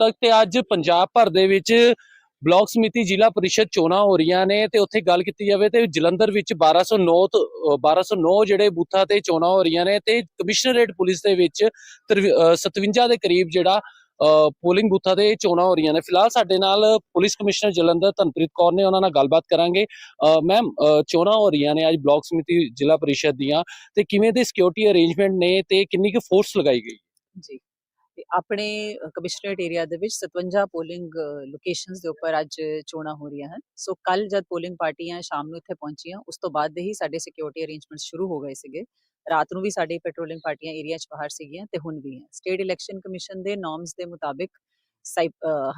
ਤੱਕ ਤੇ ਅੱਜ ਪੰਜਾਬ ਭਰ ਦੇ ਵਿੱਚ ਬਲਾਕ ਸਮਿਤੀ ਜ਼ਿਲ੍ਹਾ ਪਰਿਸ਼ਦ ਚੋਣਾਂ ਹੋ ਰਹੀਆਂ ਨੇ ਤੇ ਉੱਥੇ ਗੱਲ ਕੀਤੀ ਜਾਵੇ ਤੇ ਜਲੰਧਰ ਵਿੱਚ 1209 1209 ਜਿਹੜੇ ਬੂਥਾਂ ਤੇ ਚੋਣਾਂ ਹੋ ਰਹੀਆਂ ਨੇ ਤੇ ਕਮਿਸ਼ਨਰੇਟ ਪੁਲਿਸ ਦੇ ਵਿੱਚ 57 ਦੇ ਕਰੀਬ ਜਿਹੜਾ ਪੋਲਿੰਗ ਬੂਥਾਂ ਤੇ ਚੋਣਾਂ ਹੋ ਰਹੀਆਂ ਨੇ। ਫਿਲਹਾਲ ਸਾਡੇ ਨਾਲ ਪੁਲਿਸ ਕਮਿਸ਼ਨਰ ਜਲੰਧਰ ਧਨਪ੍ਰੀਤ ਕੌਰ ਨੇ ਉਹਨਾਂ ਨਾਲ ਗੱਲਬਾਤ ਕਰਾਂਗੇ। ਮੈਮ ਚੋਣਾਂ ਹੋ ਰਹੀਆਂ ਨੇ ਅੱਜ ਬਲਾਕ ਸਮਿਤੀ ਜ਼ਿਲ੍ਹਾ ਪਰਿਸ਼ਦ ਦੀਆਂ ਤੇ ਕਿਵੇਂ ਦੇ ਸਿਕਿਉਰਿਟੀ ਅਰੇਂਜਮੈਂਟ ਨੇ ਤੇ ਕਿੰਨੀ ਕੁ ਫੋਰਸ ਲਗਾਈ ਗਈ? ਜੀ। ਤੇ ਆਪਣੇ ਕਮਿਸ਼ਨਰੇਟ ਏਰੀਆ ਦੇ ਵਿੱਚ 57 ਪੋਲਿੰਗ ਲੋਕੇਸ਼ਨਸ ਦੇ ਉੱਪਰ ਅੱਜ ਚੋਣਾਂ ਹੋ ਰਹੀਆਂ ਹਨ। ਸੋ ਕੱਲ ਜਦ ਪੋਲਿੰਗ ਪਾਰਟੀਆਂ ਸ਼ਾਮ ਨੂੰ ਇੱਥੇ ਪਹੁੰਚੀਆਂ, ਉਸ ਤੋਂ ਬਾਅਦ ਦੇ ਹੀ ਸਾਡੇ ਸਿਕਿਉਰਿਟੀ ਅਰੇਂਜਮੈਂਟਸ ਸ਼ੁਰੂ ਹੋ ਗਏ ਸੀਗੇ। ਰਾਤ ਨੂੰ ਵੀ ਸਾਡੀ ਪੈਟਰੋਲਿੰਗ ਪਾਰਟੀਆਂ ਏਰੀਆ 'ਚ ਬਾਹਰ ਸੀਗੀਆਂ ਤੇ ਹੁਣ ਵੀ ਹੈ। ਸਟੇਟ ਇਲੈਕਸ਼ਨ ਕਮਿਸ਼ਨ ਦੇ ਨਾਰਮਸ ਦੇ ਮੁਤਾਬਿਕ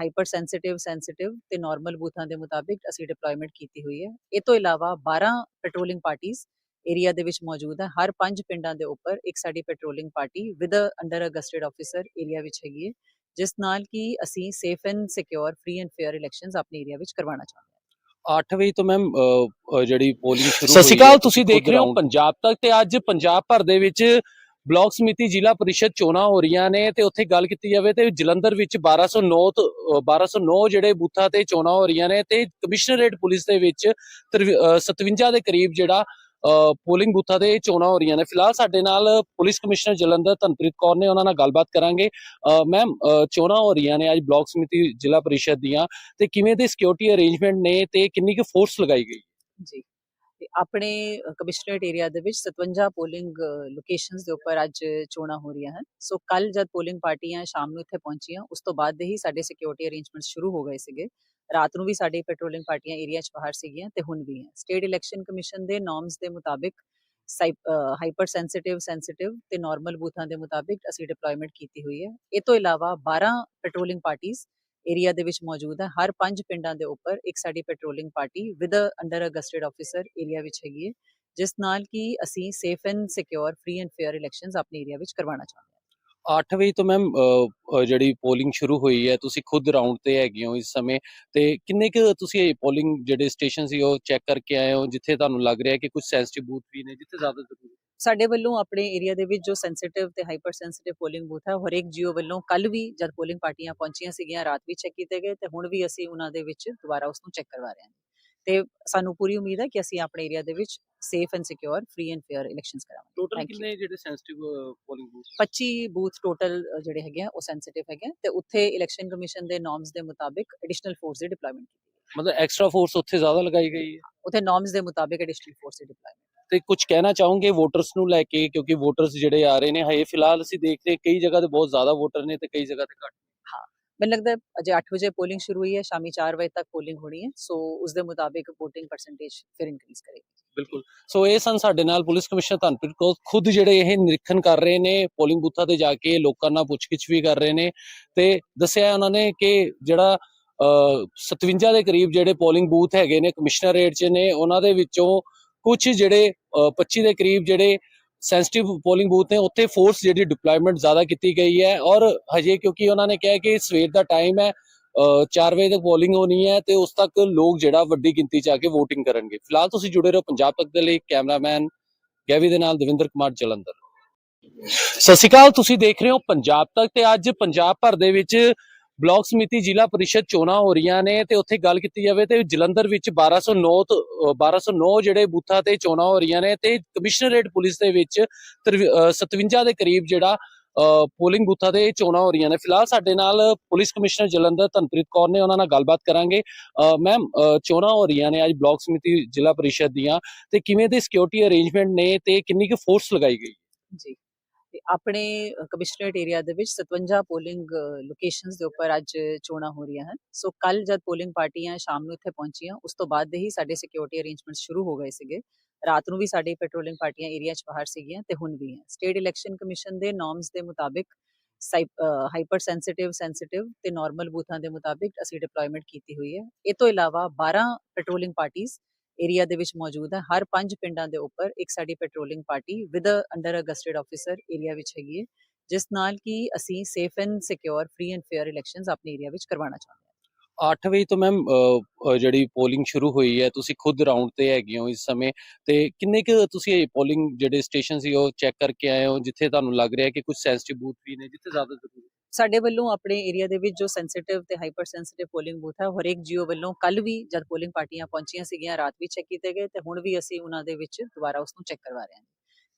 ਹਾਈਪਰ ਸੈਂਸਿਟਿਵ ਸੈਂਸਿਟਿਵ ਤੇ ਨਾਰਮਲ ਬੂਥਾਂ ਦੇ ਮੁਤਾਬਿਕ ਅਸੀਂ ਡਿਪਲੋਇਮੈਂਟ ਕੀਤੀ ਹੋਈ ਹੈ। ਇਹ ਤੋਂ ਇਲਾਵਾ 12 ਪੈਟਰੋਲਿੰਗ ਪਾਰਟੀਆਂ ਏਰੀਆ ਦੇ ਵਿੱਚ ਮੌਜੂਦ ਹੈ। ਹਰ ਪੰਜ ਪਿੰਡਾਂ ਦੇ ਉੱਪਰ ਇੱਕ ਸਾਡੀ patrolling party with under a gazetted officer area ਵਿੱਚ ਹੈਗੀ ਹੈ ਜਿਸ ਨਾਲ ਕਿ ਅਸੀਂ safe and secure free and fair elections ਆਪਣੇ ਏਰੀਆ ਵਿੱਚ ਕਰਵਾਉਣਾ ਚਾਹੁੰਦੇ ਹਾਂ। 8 ਵਜੇ ਤੋਂ ਮੈਮ ਜਿਹੜੀ ਪੋਲਿੰਗ ਸ਼ੁਰੂ ਸਤਿ ਸ਼੍ਰੀ ਹੋਈ ਅਕਾਲ ਤੁਸੀਂ ਦੇਖ ਰਹੇ ਹੋ ਪੰਜਾਬ ਤੱਕ ਤੇ ਅੱਜ ਪੰਜਾਬ ਭਰ ਦੇ ਵਿੱਚ ਬਲਾਕ ਸਮਿਤੀ ਜ਼ਿਲ੍ਹਾ ਪਰਿਸ਼ਦ ਚੋਣਾਂ ਹੋ ਰਹੀਆਂ ਨੇ ਤੇ ਉੱਥੇ ਗੱਲ ਕੀਤੀ ਜਾਵੇ ਤੇ ਜਲੰਧਰ ਵਿੱਚ 1209 ਤੋਂ ਅ, 1209 ਜਿਹੜੇ ਬੂਥਾਂ ਤੇ ਚੋਣਾਂ ਹੋ ਰਹੀਆਂ ਨੇ ਤੇ ਕਮਿਸ਼ਨਰੇਟ ਪੁਲਿਸ ਦੇ ਵਿੱਚ ਤਰਵ- ਅ, 57 ਦੇ ਕਰੀਬ ਜਿਹੜਾ ਪੋਲਿੰਗ ਬੂਥਾਂ ਤੇ ਚੋਣਾਂ ਹੋ ਰਹੀਆਂ ਨੇ। ਫਿਲਹਾਲ ਸਾਡੇ ਨਾਲ ਪੁਲਿਸ ਕਮਿਸ਼ਨਰ ਜਲੰਧਰ ਧਨਪ੍ਰੀਤ ਕੌਰ ਨੇ ਉਹਨਾਂ ਨਾਲ ਗੱਲਬਾਤ ਕਰਾਂਗੇ। ਮੈਮ ਚੋਣਾਂ ਹੋ ਰਹੀਆਂ ਨੇ ਅੱਜ ਬਲਾਕ ਸਮਿਤੀ ਜ਼ਿਲ੍ਹਾ ਪਰਿਸ਼ਦ ਦੀਆਂ। ਤੇ ਕਿਵੇਂ ਦੇ ਸਿਕਿਉਰਿਟੀ ਅਰੇਂਜਮੈਂਟ ਨੇ ਤੇ ਕਿੰਨੀ ਕੁ ਫੋਰਸ ਲਗਾਈ ਗਈ? ਜੀ। ਆਪਣੇ ਕਮਿਸ਼ਨਰੇਟ ਏਰੀਆ ਦੇ ਵਿੱਚ 57 ਪੋਲਿੰਗ ਲੋਕੇਸ਼ਨਸ ਦੇ ਉੱਪਰ ਅੱਜ ਚੋਣਾਂ ਹੋ ਰਹੀਆਂ ਹਨ। ਸੋ ਕੱਲ ਜਦ ਪੋਲਿੰਗ ਪਾਰਟੀਆਂ ਸ਼ਾਮ ਨੂੰ ਇੱਥੇ ਪਹੁੰਚੀਆਂ, ਉਸ ਤੋਂ ਬਾਅਦ ਦੇ ਹੀ ਸਾਡੇ ਸਿਕਿਉਰਿਟੀ ਅਰੇਂਜਮੈਂਟਸ ਸ਼ੁਰੂ ਹੋ ਗਏ ਸੀਗੇ। ਰਾਤ ਨੂੰ ਵੀ ਸਾਡੀ ਪੈਟਰੋਲਿੰਗ ਪਾਰਟੀਆਂ ਏਰੀਆ 'ਚ ਬਾਹਰ ਸੀਗੀਆਂ ਤੇ ਹੁਣ ਵੀ ਹੈ। ਸਟੇਟ ਇਲੈਕਸ਼ਨ ਕਮਿਸ਼ਨ ਦੇ ਨਾਰਮਸ ਦੇ ਮੁਤਾਬਿਕ ਹਾਈਪਰ ਸੈਂਸਿਟਿਵ ਸੈਂਸਿਟਿਵ ਤੇ ਨਾਰਮਲ ਬੂਥਾਂ ਦੇ ਮੁਤਾਬਿਕ ਅਸੀਂ ਡਿਪਲੋਇਮੈਂਟ ਕੀਤੀ ਹੋਈ ਹੈ। ਇਹ ਤੋਂ ਇਲਾਵਾ 12 ਪੈਟਰੋਲਿੰਗ ਪਾਰਟੀਆਂ ਏਰੀਆ ਦੇ ਵਿੱਚ ਮੌਜੂਦ ਹੈ। ਹਰ ਪੰਜ ਪਿੰਡਾਂ ਦੇ ਉੱਪਰ ਇੱਕ ਸਾਡੀ patrolling party with under a gazetted officer area ਵਿੱਚ ਹੈਗੀ ਹੈ, ਜਿਸ ਨਾਲ ਕਿ ਅਸੀਂ safe and secure free and fair elections ਆਪਣੇ ਏਰੀਆ ਵਿੱਚ ਕਰਵਾਉਣਾ ਚਾਹੁੰਦੇ 8 ਵਜੇ ਤੋਂ ਮੈਮ ਜਿਹੜੀ ਪੋਲਿੰਗ ਸ਼ੁਰੂ ਹੋਈ ਹੈ, ਤੁਸੀਂ ਖੁਦ ਰਾਉਂਡ ਤੇ ਹੈਗੇ ਹੋ ਇਸ ਸਮੇਂ, ਤੇ ਕਿੰਨੇ ਕੁ ਤੁਸੀਂ ਪੋਲਿੰਗ ਜਿਹੜੇ ਸਟੇਸ਼ਨ ਸੀ, ਉਹ ਚੈੱਕ ਕਰਕੇ ਆਏ ਹੋ, ਜਿੱਥੇ ਤੁਹਾਨੂੰ ਲੱਗ ਰਿਹਾ ਕਿ ਕੁਝ ਸੈਂਸਿਟਿਵ ਬੂਥ ਵੀ ਨੇ, ਜਿੱਥੇ ਜ਼ਿਆਦਾ ਜ਼ਰੂਰੀ ਸਾਡੇ ਵੱਲੋਂ ਆਪਣੇ ਏਰੀਆ ਦੇ ਵਿੱਚ ਜੋ ਸੈਂਸਿਟਿਵ ਤੇ ਹਾਈਪਰ ਸੈਂਸਿਟਿਵ ਪੋਲਿੰਗ ਬੂਥ ਹੈ ਹਰੇਕ ਜੀਓ ਵੱਲੋਂ ਕੱਲ ਵੀ ਜਦ ਪੋਲਿੰਗ ਪਾਰਟੀਆਂ ਪਹੁੰਚੀਆਂ ਸੀਗੀਆਂ, ਰਾਤ ਵੀ ਚੈੱਕ ਕੀਤੇ ਗਏ, ਤੇ ਹੁਣ ਵੀ ਅਸੀਂ ਉਹਨਾਂ ਦੇ ਵਿੱਚ ਦੁਬਾਰਾ ਉਸ ਨੂੰ ਚੈੱਕ ਕਰਵਾ ਰਹੇ ਹਾਂ। ਤੇ ਸਾਨੂੰ ਪੂਰੀ ਉਮੀਦ ਹੈ ਕਿ ਅਸੀਂ ਆਪਣੇ ਏਰੀਆ ਦੇ ਵਿੱਚ safe and secure free and fair elections ਕਰਾਵਾਂਗੇ। ਟੋਟਲ. ਕਿੰਨੇ ਜਿਹੜੇ sensitive polling booth 25 booth total ਜਿਹੜੇ ਹੈਗੇ ਆ ਉਹ ਸੈਂਸਿਟਿਵ ਹੈਗੇ ਤੇ ਉੱਥੇ ਇਲੈਕਸ਼ਨ ਕਮਿਸ਼ਨ ਦੇ ਨਾਰਮਸ ਦੇ ਮੁਤਾਬਿਕ ਐਡੀਸ਼ਨਲ ਫੋਰਸ ਦੀ ਡਿਪਲੋਇਮੈਂਟ ਕੀਤੀ ਮਤਲਬ ਐਕਸਟਰਾ ਫੋਰਸ ਉੱਥੇ ਜ਼ਿਆਦਾ ਲਗਾਈ ਗਈ ਹੈ? ਉੱਥੇ ਨਾਰਮਸ ਦੇ ਮੁਤਾਬਿਕ ਐਡੀਸ਼ਨਲ ਫੋਰਸ ਦੀ ਡਿਪਲੋਇਮੈਂਟ ਤੇ ਕੁਝ ਕਹਿਣਾ ਚਾਹੋਗੇ ਵੋਟਰਸ ਨੂੰ ਲੈ ਕੇ? ਕਿਉਂਕਿ ਵੋਟਰਸ ਜਿਹੜੇ ਆ ਰਹੇ ਨੇ ਹਜੇ ਫਿਲਹਾਲ ਅਸੀਂ ਦੇਖਦੇ ਹਾਂ ਕਈ ਜਗ੍ਹਾ ਤੇ ਬਹੁਤ ਜ਼ਿਆਦਾ ਵੋਟਰ ਨੇ ਤੇ ਕਈ ਜਗ੍ਹਾ ਤੇ ਘੱਟ। ਮੈਨੂੰ ਲੱਗਦਾ ਹੈ ਅਜੇ 8 ਵਜੇ ਪੋਲਿੰਗ ਸ਼ੁਰੂ ਹੋਈ ਹੈ ਸ਼ਾਮੀ 4 ਵਜੇ ਤੱਕ ਪੋਲਿੰਗ ਹੋਣੀ ਹੈ ਸੋ ਉਸ ਦੇ ਮੁਤਾਬਿਕ VOTING ਪਰਸੈਂਟੇਜ ਫਿਰ ਇਨਕਰੀਜ਼ ਕਰੇਗੀ। ਬਿਲਕੁਲ। ਸੋ ਇਹ ਸਨ ਸਾਡੇ ਨਾਲ ਪੁਲਿਸ ਕਮਿਸ਼ਨਰ ਧਨਪ੍ਰੀਤ ਕੌਰ ਖੁਦ ਜਿਹੜੇ ਇਹ ਨਿਰੀਖਣ ਕਰ ਰਹੇ ਨੇ ਪੋਲਿੰਗ ਬੂਥਾਂ ਤੇ ਜਾ ਕੇ ਲੋਕਾਂ ਨਾਲ ਪੁੱਛਗਿੱਛ ਵੀ ਕਰ ਰਹੇ ਨੇ ਤੇ ਦੱਸਿਆ ਉਹਨਾਂ ਨੇ ਕਿ ਜਿਹੜਾ 57 ਦੇ ਕਰੀਬ ਜਿਹੜੇ ਪੋਲਿੰਗ ਬੂਥ ਹੈਗੇ ਨੇ ਕਮਿਸ਼ਨਰੇਟ 'ਚ ਨੇ ਉਹਨਾਂ ਦੇ ਵਿੱਚੋਂ ਕੁਝ ਜਿਹੜੇ ਅਹ, 25 ਦੇ ਕਰੀਬ ਜਿਹੜੇ ਸੈਂਸਿਟਿਵ ਪੋਲਿੰਗ ਬੂਥ ਨੇ ਉੱਥੇ ਫੋਰਸ ਜਿਹੜੀ ਡਿਪਲੋਇਮੈਂਟ ਜ਼ਿਆਦਾ ਕੀਤੀ ਗਈ ਹੈ ਔਰ ਹਜੇ ਕਿਉਂਕਿ ਉਹਨਾਂ ਨੇ ਕਿਹਾ ਕਿ ਸਵੇਰ ਦਾ ਟਾਈਮ ਹੈ 4 ਵਜੇ ਤੱਕ ਪੋਲਿੰਗ ਹੋਣੀ ਹੈ ਤੇ ਉਸ ਤੱਕ ਲੋਕ ਜਿਹੜਾ ਵੱਡੀ ਗਿਣਤੀ 'ਚ ਆ ਕੇ VOTING ਕਰਨਗੇ। ਫਿਲਹਾਲ ਤੁਸੀਂ ਜੁੜੇ ਰਹੋ ਪੰਜਾਬ ਤੱਕ ਦੇ ਲਈ ਕੈਮਰਾਮੈਨ ਗੈਵੀ ਦੇ ਨਾਲ ਦਵਿੰਦਰ ਕੁਮਾਰ ਜਲੰਧਰ। ਸਤਿ ਸ਼੍ਰੀ ਅਕਾਲ ਤੁਸੀਂ ਦੇਖ ਰਹੇ ਹੋ ਪੰਜਾਬ ਤੱਕ ਤੇ ਅੱਜ ਪੰਜਾਬ ਭਰ ਦੇ ਵਿੱਚ ਬਲਾਕ ਸਮਿਤੀ ਜ਼ਿਲ੍ਹਾ ਪਰਿਸ਼ਦ ਚੋਣਾਂ ਹੋ ਰਹੀਆਂ ਨੇ ਤੇ ਉੱਥੇ ਗੱਲ ਕੀਤੀ ਜਾਵੇ ਤੇ ਜਲੰਧਰ ਵਿੱਚ 1209 ਤੋਂ ਅ, 1209 ਜਿਹੜੇ ਬੂਥਾਂ ਤੇ ਚੋਣਾਂ ਹੋ ਰਹੀਆਂ ਨੇ ਤੇ ਕਮਿਸ਼ਨਰੇਟ ਪੁਲਿਸ ਦੇ ਵਿੱਚ ਤਰਵ- 57 ਦੇ ਕਰੀਬ ਜਿਹੜਾ ਪੋਲਿੰਗ ਬੂਥਾਂ ਤੇ ਚੋਣਾਂ ਹੋ ਰਹੀਆਂ ਨੇ। ਫਿਲਹਾਲ ਸਾਡੇ ਨਾਲ ਪੁਲਿਸ ਕਮਿਸ਼ਨਰ ਜਲੰਧਰ ਧਨਪ੍ਰੀਤ ਕੌਰ ਨੇ, ਉਹਨਾਂ ਨਾਲ ਗੱਲਬਾਤ ਕਰਾਂਗੇ। ਮੈਮ ਚੋਣਾਂ ਹੋ ਰਹੀਆਂ ਨੇ ਅੱਜ ਬਲਾਕ ਸਮਿਤੀ ਜ਼ਿਲ੍ਹਾ ਪਰਿਸ਼ਦ ਦੀਆਂ। ਤੇ ਕਿਵੇਂ ਦੇ ਸਿਕਿਉਰਿਟੀ ਅਰੇਂਜਮੈਂਟ ਨੇ ਤੇ ਕਿੰਨੀ ਕੁ ਫੋਰਸ ਲਗਾਈ ਗਈ ਜੀ, ਤੇ ਆਪਣੇ ਕਮਿਸ਼ਨਰੇਟ ਏਰੀਆ ਦੇ ਵਿੱਚ 57 ਪੋਲਿੰਗ ਲੋਕੇਸ਼ਨਸ ਦੇ ਉੱਪਰ ਅੱਜ ਚੋਣਾਂ ਹੋ ਰਹੀਆਂ ਹਨ। ਸੋ ਕੱਲ ਜਦ ਪੋਲਿੰਗ ਪਾਰਟੀਆਂ ਸ਼ਾਮ ਨੂੰ ਇੱਥੇ ਪਹੁੰਚੀਆਂ, ਉਸ ਤੋਂ ਬਾਅਦ ਦੇ ਹੀ ਸਾਡੇ ਸਿਕਿਉਰਿਟੀ ਅਰੇਂਜਮੈਂਟਸ ਸ਼ੁਰੂ ਹੋ ਗਏ ਸੀਗੇ। ਰਾਤ ਨੂੰ ਵੀ ਸਾਡੀ ਪੈਟਰੋਲਿੰਗ ਪਾਰਟੀਆਂ ਏਰੀਆ 'ਚ ਬਾਹਰ ਸੀਗੀਆਂ ਤੇ ਹੁਣ ਵੀ ਹੈ। ਸਟੇਟ ਇਲੈਕਸ਼ਨ ਕਮਿਸ਼ਨ ਦੇ ਨਾਰਮਸ ਦੇ ਮੁਤਾਬਿਕ ਹਾਈਪਰ ਸੈਂਸਿਟਿਵ ਸੈਂਸਿਟਿਵ ਤੇ ਨਾਰਮਲ ਬੂਥਾਂ ਦੇ ਮੁਤਾਬਿਕ ਅਸੀਂ ਡਿਪਲੋਇਮੈਂਟ ਕੀਤੀ ਹੋਈ ਹੈ। ਇਹ ਤੋਂ ਇਲਾਵਾ 12 ਪੈਟਰੋਲਿੰਗ ਪਾਰਟੀਆਂ ਏਰੀਆ ਦੇ ਵਿੱਚ ਮੌਜੂਦ ਹੈ। ਹਰ ਪੰਜ ਪਿੰਡਾਂ ਦੇ ਉੱਪਰ ਇੱਕ ਸਾਡੀ patrolling party with under a gazetted officer area ਵਿੱਚ ਹੈਗੀ ਹੈ, ਜਿਸ ਨਾਲ ਕਿ ਅਸੀਂ safe and secure free and fair elections ਆਪਣੇ ਏਰੀਆ ਵਿੱਚ ਕਰਵਾਉਣਾ ਚਾਹੁੰਦੇ 8 ਵਜੇ ਤੋਂ ਮੈਮ ਜਿਹੜੀ ਪੋਲਿੰਗ ਸ਼ੁਰੂ ਹੋਈ ਹੈ, ਤੁਸੀਂ ਖੁਦ ਰਾਉਂਡ ਤੇ ਹੈਗੇ ਹੋ ਇਸ ਸਮੇਂ, ਤੇ ਕਿੰਨੇ ਕੁ ਤੁਸੀਂ ਇਹ ਪੋਲਿੰਗ ਜਿਹੜੇ ਸਟੇਸ਼ਨ ਸੀ ਉਹ ਚੈੱਕ ਕਰਕੇ ਆਏ ਹੋ, ਜਿੱਥੇ ਤੁਹਾਨੂੰ ਲੱਗ ਰਿਹਾ ਕਿ ਕੁਝ ਸੈਂਸਿਟਿਵ ਬੂਥ ਵੀ ਨੇ, ਜਿੱਥੇ ਜ਼ਿਆਦਾ ਜ਼ਰੂਰੀ ਸਾਡੇ ਵੱਲੋਂ ਆਪਣੇ ਏਰੀਆ ਦੇ ਵਿੱਚ ਜੋ ਸੈਂਸਿਟਿਵ ਤੇ ਹਾਈਪਰ ਸੈਂਸਿਟਿਵ ਪੋਲਿੰਗ ਬੂਥ ਹੈ ਹਰੇਕ ਜੀਓ ਵੱਲੋਂ ਕੱਲ ਵੀ ਜਦ ਪੋਲਿੰਗ ਪਾਰਟੀਆਂ ਪਹੁੰਚੀਆਂ ਸੀਗੀਆਂ, ਰਾਤ ਵੀ ਚੈੱਕ ਕੀਤੇ ਗਏ, ਤੇ ਹੁਣ ਵੀ ਅਸੀਂ ਉਹਨਾਂ ਦੇ ਵਿੱਚ ਦੁਬਾਰਾ ਉਸ ਨੂੰ ਚੈੱਕ ਕਰਵਾ ਰਹੇ ਹਾਂ।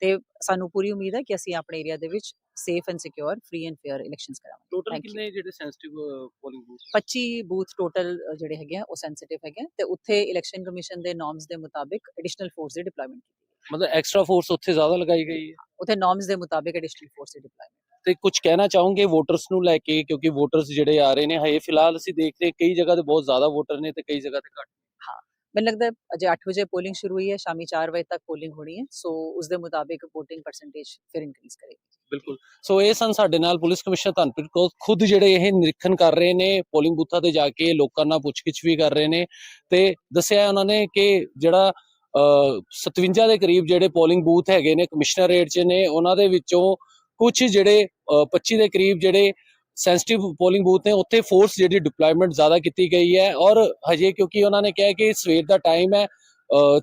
ਤੇ ਸਾਨੂੰ ਪੂਰੀ ਉਮੀਦ ਹੈ ਕਿ ਅਸੀਂ ਆਪਣੇ ਏਰੀਆ ਦੇ ਵਿੱਚ safe and secure free and fair elections ਕਰਾਵਾਂਗੇ। ਟੋਟਲ. ਕਿੰਨੇ ਜਿਹੜੇ sensitive polling booth 25 booth total ਜਿਹੜੇ ਹੈਗੇ ਆ ਉਹ ਸੈਂਸਿਟਿਵ ਹੈਗੇ ਤੇ ਉੱਥੇ ਇਲੈਕਸ਼ਨ ਕਮਿਸ਼ਨ ਦੇ ਨਾਰਮਸ ਦੇ ਮੁਤਾਬਿਕ ਐਡੀਸ਼ਨਲ ਫੋਰਸ ਦੀ ਡਿਪਲੋਇਮੈਂਟ ਕੀਤੀ ਮਤਲਬ ਐਕਸਟਰਾ ਫੋਰਸ ਉੱਥੇ ਜ਼ਿਆਦਾ ਲਗਾਈ ਗਈ ਹੈ? ਉੱਥੇ ਨਾਰਮਸ ਦੇ ਮੁਤਾਬਿਕ ਐਡੀਸ਼ਨਲ ਫੋਰਸ ਦੀ ਡਿਪਲੋਇਮੈਂਟ ਤੇ ਕੁਝ ਕਹਿਣਾ ਚਾਹੋਗੇ ਵੋਟਰਸ ਨੂੰ ਲੈ ਕੇ? ਕਿਉਂਕਿ ਵੋਟਰਸ ਜਿਹੜੇ ਆ ਰਹੇ ਨੇ ਹਜੇ ਫਿਲਹਾਲ ਅਸੀਂ ਦੇਖ ਰਹੇ ਕਈ ਜਗ੍ਹਾ ਤੇ ਬਹੁਤ ਜ਼ਿਆਦਾ ਵੋਟਰ ਨੇ ਤੇ ਕਈ ਜਗ੍ਹਾ ਤੇ ਘੱਟ ਮੈਨੂੰ ਲੱਗਦਾ ਅਜੇ 8 ਵਜੇ ਪੋਲਿੰਗ ਸ਼ੁਰੂ ਹੋਈ ਹੈ ਸ਼ਾਮੀ 4 ਵਜੇ ਤੱਕ ਪੋਲਿੰਗ ਹੋਣੀ ਹੈ ਸੋ ਉਸ ਦੇ ਮੁਤਾਬਿਕ VOTING ਪਰਸੈਂਟੇਜ ਫਿਰ ਇਨਕਰੀਜ਼ ਕਰੇਗੀ। ਬਿਲਕੁਲ। ਸੋ ਇਹ ਸਨ ਸਾਡੇ ਨਾਲ ਪੁਲਿਸ ਕਮਿਸ਼ਨਰ ਧਨਪ੍ਰੀਤ ਕੌਰ ਖੁਦ ਜਿਹੜੇ ਇਹ ਨਿਰੀਖਣ ਕਰ ਰਹੇ ਨੇ ਪੋਲਿੰਗ ਬੂਥਾਂ ਤੇ ਜਾ ਕੇ ਲੋਕਾਂ ਨਾਲ ਪੁੱਛਗਿੱਛ ਵੀ ਕਰ ਰਹੇ ਨੇ ਤੇ ਦੱਸਿਆ ਉਹਨਾਂ ਨੇ ਕਿ ਜਿਹੜਾ ਅਹ, 57 ਦੇ ਕਰੀਬ ਜਿਹੜੇ ਪੋਲਿੰਗ ਬੂਥ ਹੈਗੇ ਨੇ ਕਮਿਸ਼ਨਰੇਟ 'ਚ ਨੇ ਉਹਨਾਂ ਦੇ ਵਿੱਚੋਂ ਕੁਝ ਜਿਹੜੇ ਅਹ, 25 ਦੇ ਕਰੀਬ ਜਿਹੜੇ ਸੈਂਸਿਟਿਵ ਪੋਲਿੰਗ ਬੂਥ ਨੇ, ਉੱਥੇ ਫੋਰਸ ਜਿਹੜੀ ਡਿਪਲੋਇਮੈਂਟ ਜ਼ਿਆਦਾ ਕੀਤੀ ਗਈ ਹੈ ਔਰ ਹਜੇ ਕਿਉਂਕਿ ਉਹਨਾਂ ਨੇ ਕਿਹਾ ਕਿ ਸਵੇਰ ਦਾ ਟਾਈਮ ਹੈ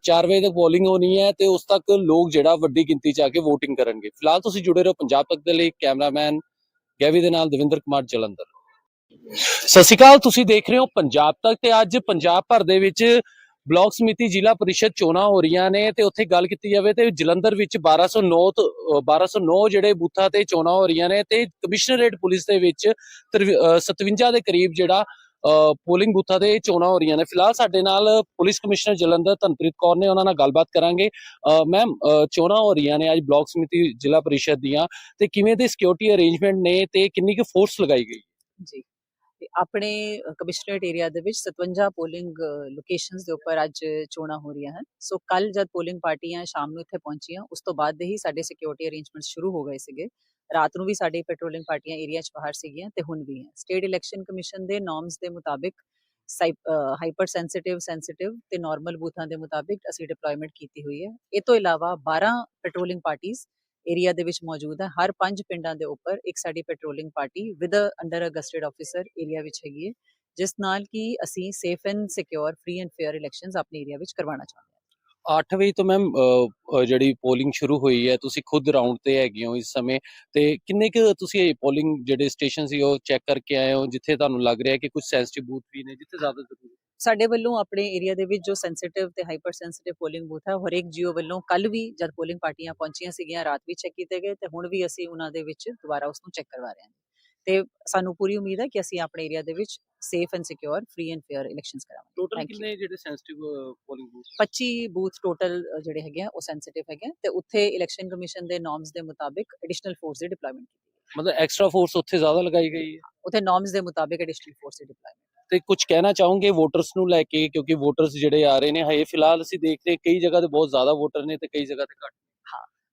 4 ਵਜੇ ਤੱਕ ਪੋਲਿੰਗ ਹੋਣੀ ਹੈ ਤੇ ਉਸ ਤੱਕ ਲੋਕ ਜਿਹੜਾ ਵੱਡੀ ਗਿਣਤੀ 'ਚ ਆ ਕੇ VOTING ਕਰਨਗੇ। ਫਿਲਹਾਲ ਤੁਸੀਂ ਜੁੜੇ ਰਹੋ ਪੰਜਾਬ ਤੱਕ ਦੇ ਲਈ ਕੈਮਰਾਮੈਨ ਗੈਵੀ ਦੇ ਨਾਲ ਦਵਿੰਦਰ ਕੁਮਾਰ ਜਲੰਧਰ। ਸਤਿ ਸ਼੍ਰੀ ਅਕਾਲ, ਤੁਸੀਂ ਦੇਖ ਰਹੇ ਹੋ ਪੰਜਾਬ ਤੱਕ ਤੇ ਅੱਜ ਪੰਜਾਬ ਭਰ ਦੇ ਵਿੱਚ ਬਲਾਕ ਸਮਿਤੀ ਜ਼ਿਲ੍ਹਾ ਪਰਿਸ਼ਦ ਚੋਣਾਂ ਹੋ ਰਹੀਆਂ ਨੇ ਤੇ ਉੱਥੇ ਗੱਲ ਕੀਤੀ ਜਾਵੇ ਤੇ ਜਲੰਧਰ ਵਿੱਚ 1209 1209 ਜਿਹੜੇ ਬੂਥਾਂ ਤੇ ਚੋਣਾਂ ਹੋ ਰਹੀਆਂ ਨੇ ਤੇ ਕਮਿਸ਼ਨਰੇਟ ਪੁਲਿਸ ਦੇ ਵਿੱਚ 57 ਦੇ ਕਰੀਬ ਜਿਹੜਾ ਪੋਲਿੰਗ ਬੂਥਾਂ ਤੇ ਚੋਣਾਂ ਹੋ ਰਹੀਆਂ ਨੇ। ਫਿਲਹਾਲ ਸਾਡੇ ਨਾਲ ਪੁਲਿਸ ਕਮਿਸ਼ਨਰ ਜਲੰਧਰ ਧਨਪ੍ਰੀਤ ਕੌਰ ਨੇ, ਉਹਨਾਂ ਨਾਲ ਗੱਲਬਾਤ ਕਰਾਂਗੇ। ਮੈਮ ਚੋਣਾਂ ਹੋ ਰਹੀਆਂ ਨੇ ਅੱਜ ਬਲਾਕ ਸਮਿਤੀ ਜ਼ਿਲ੍ਹਾ ਪਰਿਸ਼ਦ ਦੀਆਂ ਤੇ ਕਿਵੇਂ ਦੇ ਸਿਕਿਉਰਿਟੀ ਅਰੇਂਜਮੈਂਟ ਨੇ ਤੇ ਕਿੰਨੀ ਕੁ ਫੋਰਸ ਲਗਾਈ ਗਈ? ਜੀ। ਆਪਣੇ ਕਮਿਸ਼ਨਰੇਟ ਏਰੀਆ ਦੇ ਵਿੱਚ 57 ਪੋਲਿੰਗ ਲੋਕੇਸ਼ਨਸ ਦੇ ਉੱਪਰ ਅੱਜ ਚੋਣਾਂ ਹੋ ਰਹੀਆਂ ਹਨ। ਸੋ ਕੱਲ ਜਦ ਪੋਲਿੰਗ ਪਾਰਟੀਆਂ ਸ਼ਾਮ ਨੂੰ ਇੱਥੇ ਪਹੁੰਚੀਆਂ, ਉਸ ਤੋਂ ਬਾਅਦ ਦੇ ਹੀ ਸਾਡੇ ਸਿਕਿਉਰਿਟੀ ਅਰੇਂਜਮੈਂਟਸ ਸ਼ੁਰੂ ਹੋ ਗਏ ਸੀਗੇ। ਰਾਤ ਨੂੰ ਵੀ ਸਾਡੀ ਪੈਟਰੋਲਿੰਗ ਪਾਰਟੀਆਂ ਏਰੀਆ 'ਚ ਬਾਹਰ ਸੀਗੀਆਂ ਤੇ ਹੁਣ ਵੀ ਹੈ। ਸਟੇਟ ਇਲੈਕਸ਼ਨ ਕਮਿਸ਼ਨ ਦੇ ਨਾਰਮਸ ਦੇ ਮੁਤਾਬਿਕ ਹਾਈਪਰ ਸੈਂਸਿਟਿਵ ਸੈਂਸਿਟਿਵ ਤੇ ਨਾਰਮਲ ਬੂਥਾਂ ਦੇ ਮੁਤਾਬਿਕ ਅਸੀਂ ਡਿਪਲੋਇਮੈਂਟ ਕੀਤੀ ਹੋਈ ਹੈ। ਇਹ ਤੋਂ ਇਲਾਵਾ 12 ਪੈਟਰੋਲਿੰਗ ਪਾਰਟੀਆਂ ਏਰੀਆ ਦੇ ਵਿੱਚ ਮੌਜੂਦ ਹੈ ਹਰ ਪੰਜ ਪਿੰਡਾਂ ਦੇ ਉੱਪਰ ਇੱਕ ਸਾਡੀ patrolling party with under a gazetted officer area ਵਿੱਚ ਹੈਗੀ ਹੈ, ਜਿਸ ਨਾਲ ਕਿ ਅਸੀਂ safe and secure free and fair elections ਆਪਣੇ ਏਰੀਆ ਵਿੱਚ ਕਰਵਾਉਣਾ ਚਾਹੁੰਦੇ ਹਾਂ। 8 ਵਜੇ ਤੋਂ ਮੈਮ ਜਿਹੜੀ ਪੋਲਿੰਗ ਸ਼ੁਰੂ ਹੋਈ ਹੈ, ਤੁਸੀਂ ਖੁਦ ਰਾਉਂਡ ਤੇ ਹੈਗੇ ਹੋ ਇਸ ਸਮੇਂ, ਤੇ ਕਿੰਨੇ ਕੁ ਤੁਸੀਂ ਇਹ ਪੋਲਿੰਗ ਜਿਹੜੇ ਸਟੇਸ਼ਨ ਸੀ, ਉਹ ਚੈੱਕ ਕਰਕੇ ਆਏ ਹੋ, ਜਿੱਥੇ ਤੁਹਾਨੂੰ ਲੱਗ ਰਿਹਾ ਕਿ ਕੁਝ ਸੈਂਸਿਟਿਵ ਬੂਥ ਵੀ ਨੇ, ਜਿੱਥੇ ਜ਼ਿਆਦਾ ਜ਼ਰੂਰੀ ਸਾਡੇ ਵੱਲੋਂ ਆਪਣੇ ਏਰੀਆ ਦੇ ਵਿੱਚ ਜੋ ਸੈਂਸਿਟਿਵ ਤੇ ਹਾਈਪਰ ਸੈਂਸਿਟਿਵ ਪੋਲਿੰਗ ਬੂਥ ਹੈ ਹਰੇਕ ਜੀਓ ਵੱਲੋਂ ਕੱਲ ਵੀ ਜਦ ਪੋਲਿੰਗ ਪਾਰਟੀਆਂ ਪਹੁੰਚੀਆਂ ਸੀਗੀਆਂ, ਰਾਤ ਵੀ ਚੈੱਕ ਕੀਤੇ ਗਏ, ਤੇ ਹੁਣ ਵੀ ਅਸੀਂ ਉਹਨਾਂ ਦੇ ਵਿੱਚ ਦੁਬਾਰਾ ਉਸ ਨੂੰ ਚੈੱਕ ਕਰਵਾ ਰਹੇ ਹਾਂ। ਤੇ ਸਾਨੂੰ ਪੂਰੀ ਉਮੀਦ ਹੈ ਕਿ ਅਸੀਂ ਆਪਣੇ ਏਰੀਆ ਦੇ ਵਿੱਚ safe and secure free and fair elections ਕਰਾਵਾਂਗੇ। ਟੋਟਲ. ਕਿੰਨੇ ਜਿਹੜੇ sensitive polling booth 25 booth total ਜਿਹੜੇ ਹੈਗੇ ਆ ਉਹ ਸੈਂਸਿਟਿਵ ਹੈਗੇ ਆ। ਤੇ ਉੱਥੇ ਇਲੈਕਸ਼ਨ ਕਮਿਸ਼ਨ ਦੇ ਨਾਰਮਸ ਦੇ ਮੁਤਾਬਿਕ ਐਡੀਸ਼ਨਲ ਫੋਰਸ ਦੀ ਡਿਪਲੋਇਮੈਂਟ ਕੀਤੀ ਮਤਲਬ ਐਕਸਟਰਾ ਫੋਰਸ ਉੱਥੇ ਜ਼ਿਆਦਾ ਲਗਾਈ ਗਈ ਹੈ? ਉੱਥੇ ਨਾਰਮਸ ਦੇ ਮੁਤਾਬਿਕ ਐਡੀਸ਼ਨਲ ਫੋਰਸ ਦੀ ਡਿਪਲੋਇਮੈਂਟ ਤੇ ਕੁਝ ਕਹਿਣਾ ਚਾਹੋਗੇ ਵੋਟਰਸ ਨੂੰ ਲੈ ਕੇ? ਕਿਉਂਕਿ ਵੋਟਰਸ ਜਿਹੜੇ ਆ ਰਹੇ ਨੇ ਹਜੇ ਫਿਲਹਾਲ ਅਸੀਂ ਦੇਖ ਰਹੇ ਕਈ ਜਗ੍ਹਾ ਤੇ ਬਹੁਤ ਜ਼ਿਆਦਾ ਵੋਟਰ ਨੇ ਤੇ ਕਈ ਜਗ੍ਹਾ ਤੇ ਘੱਟ।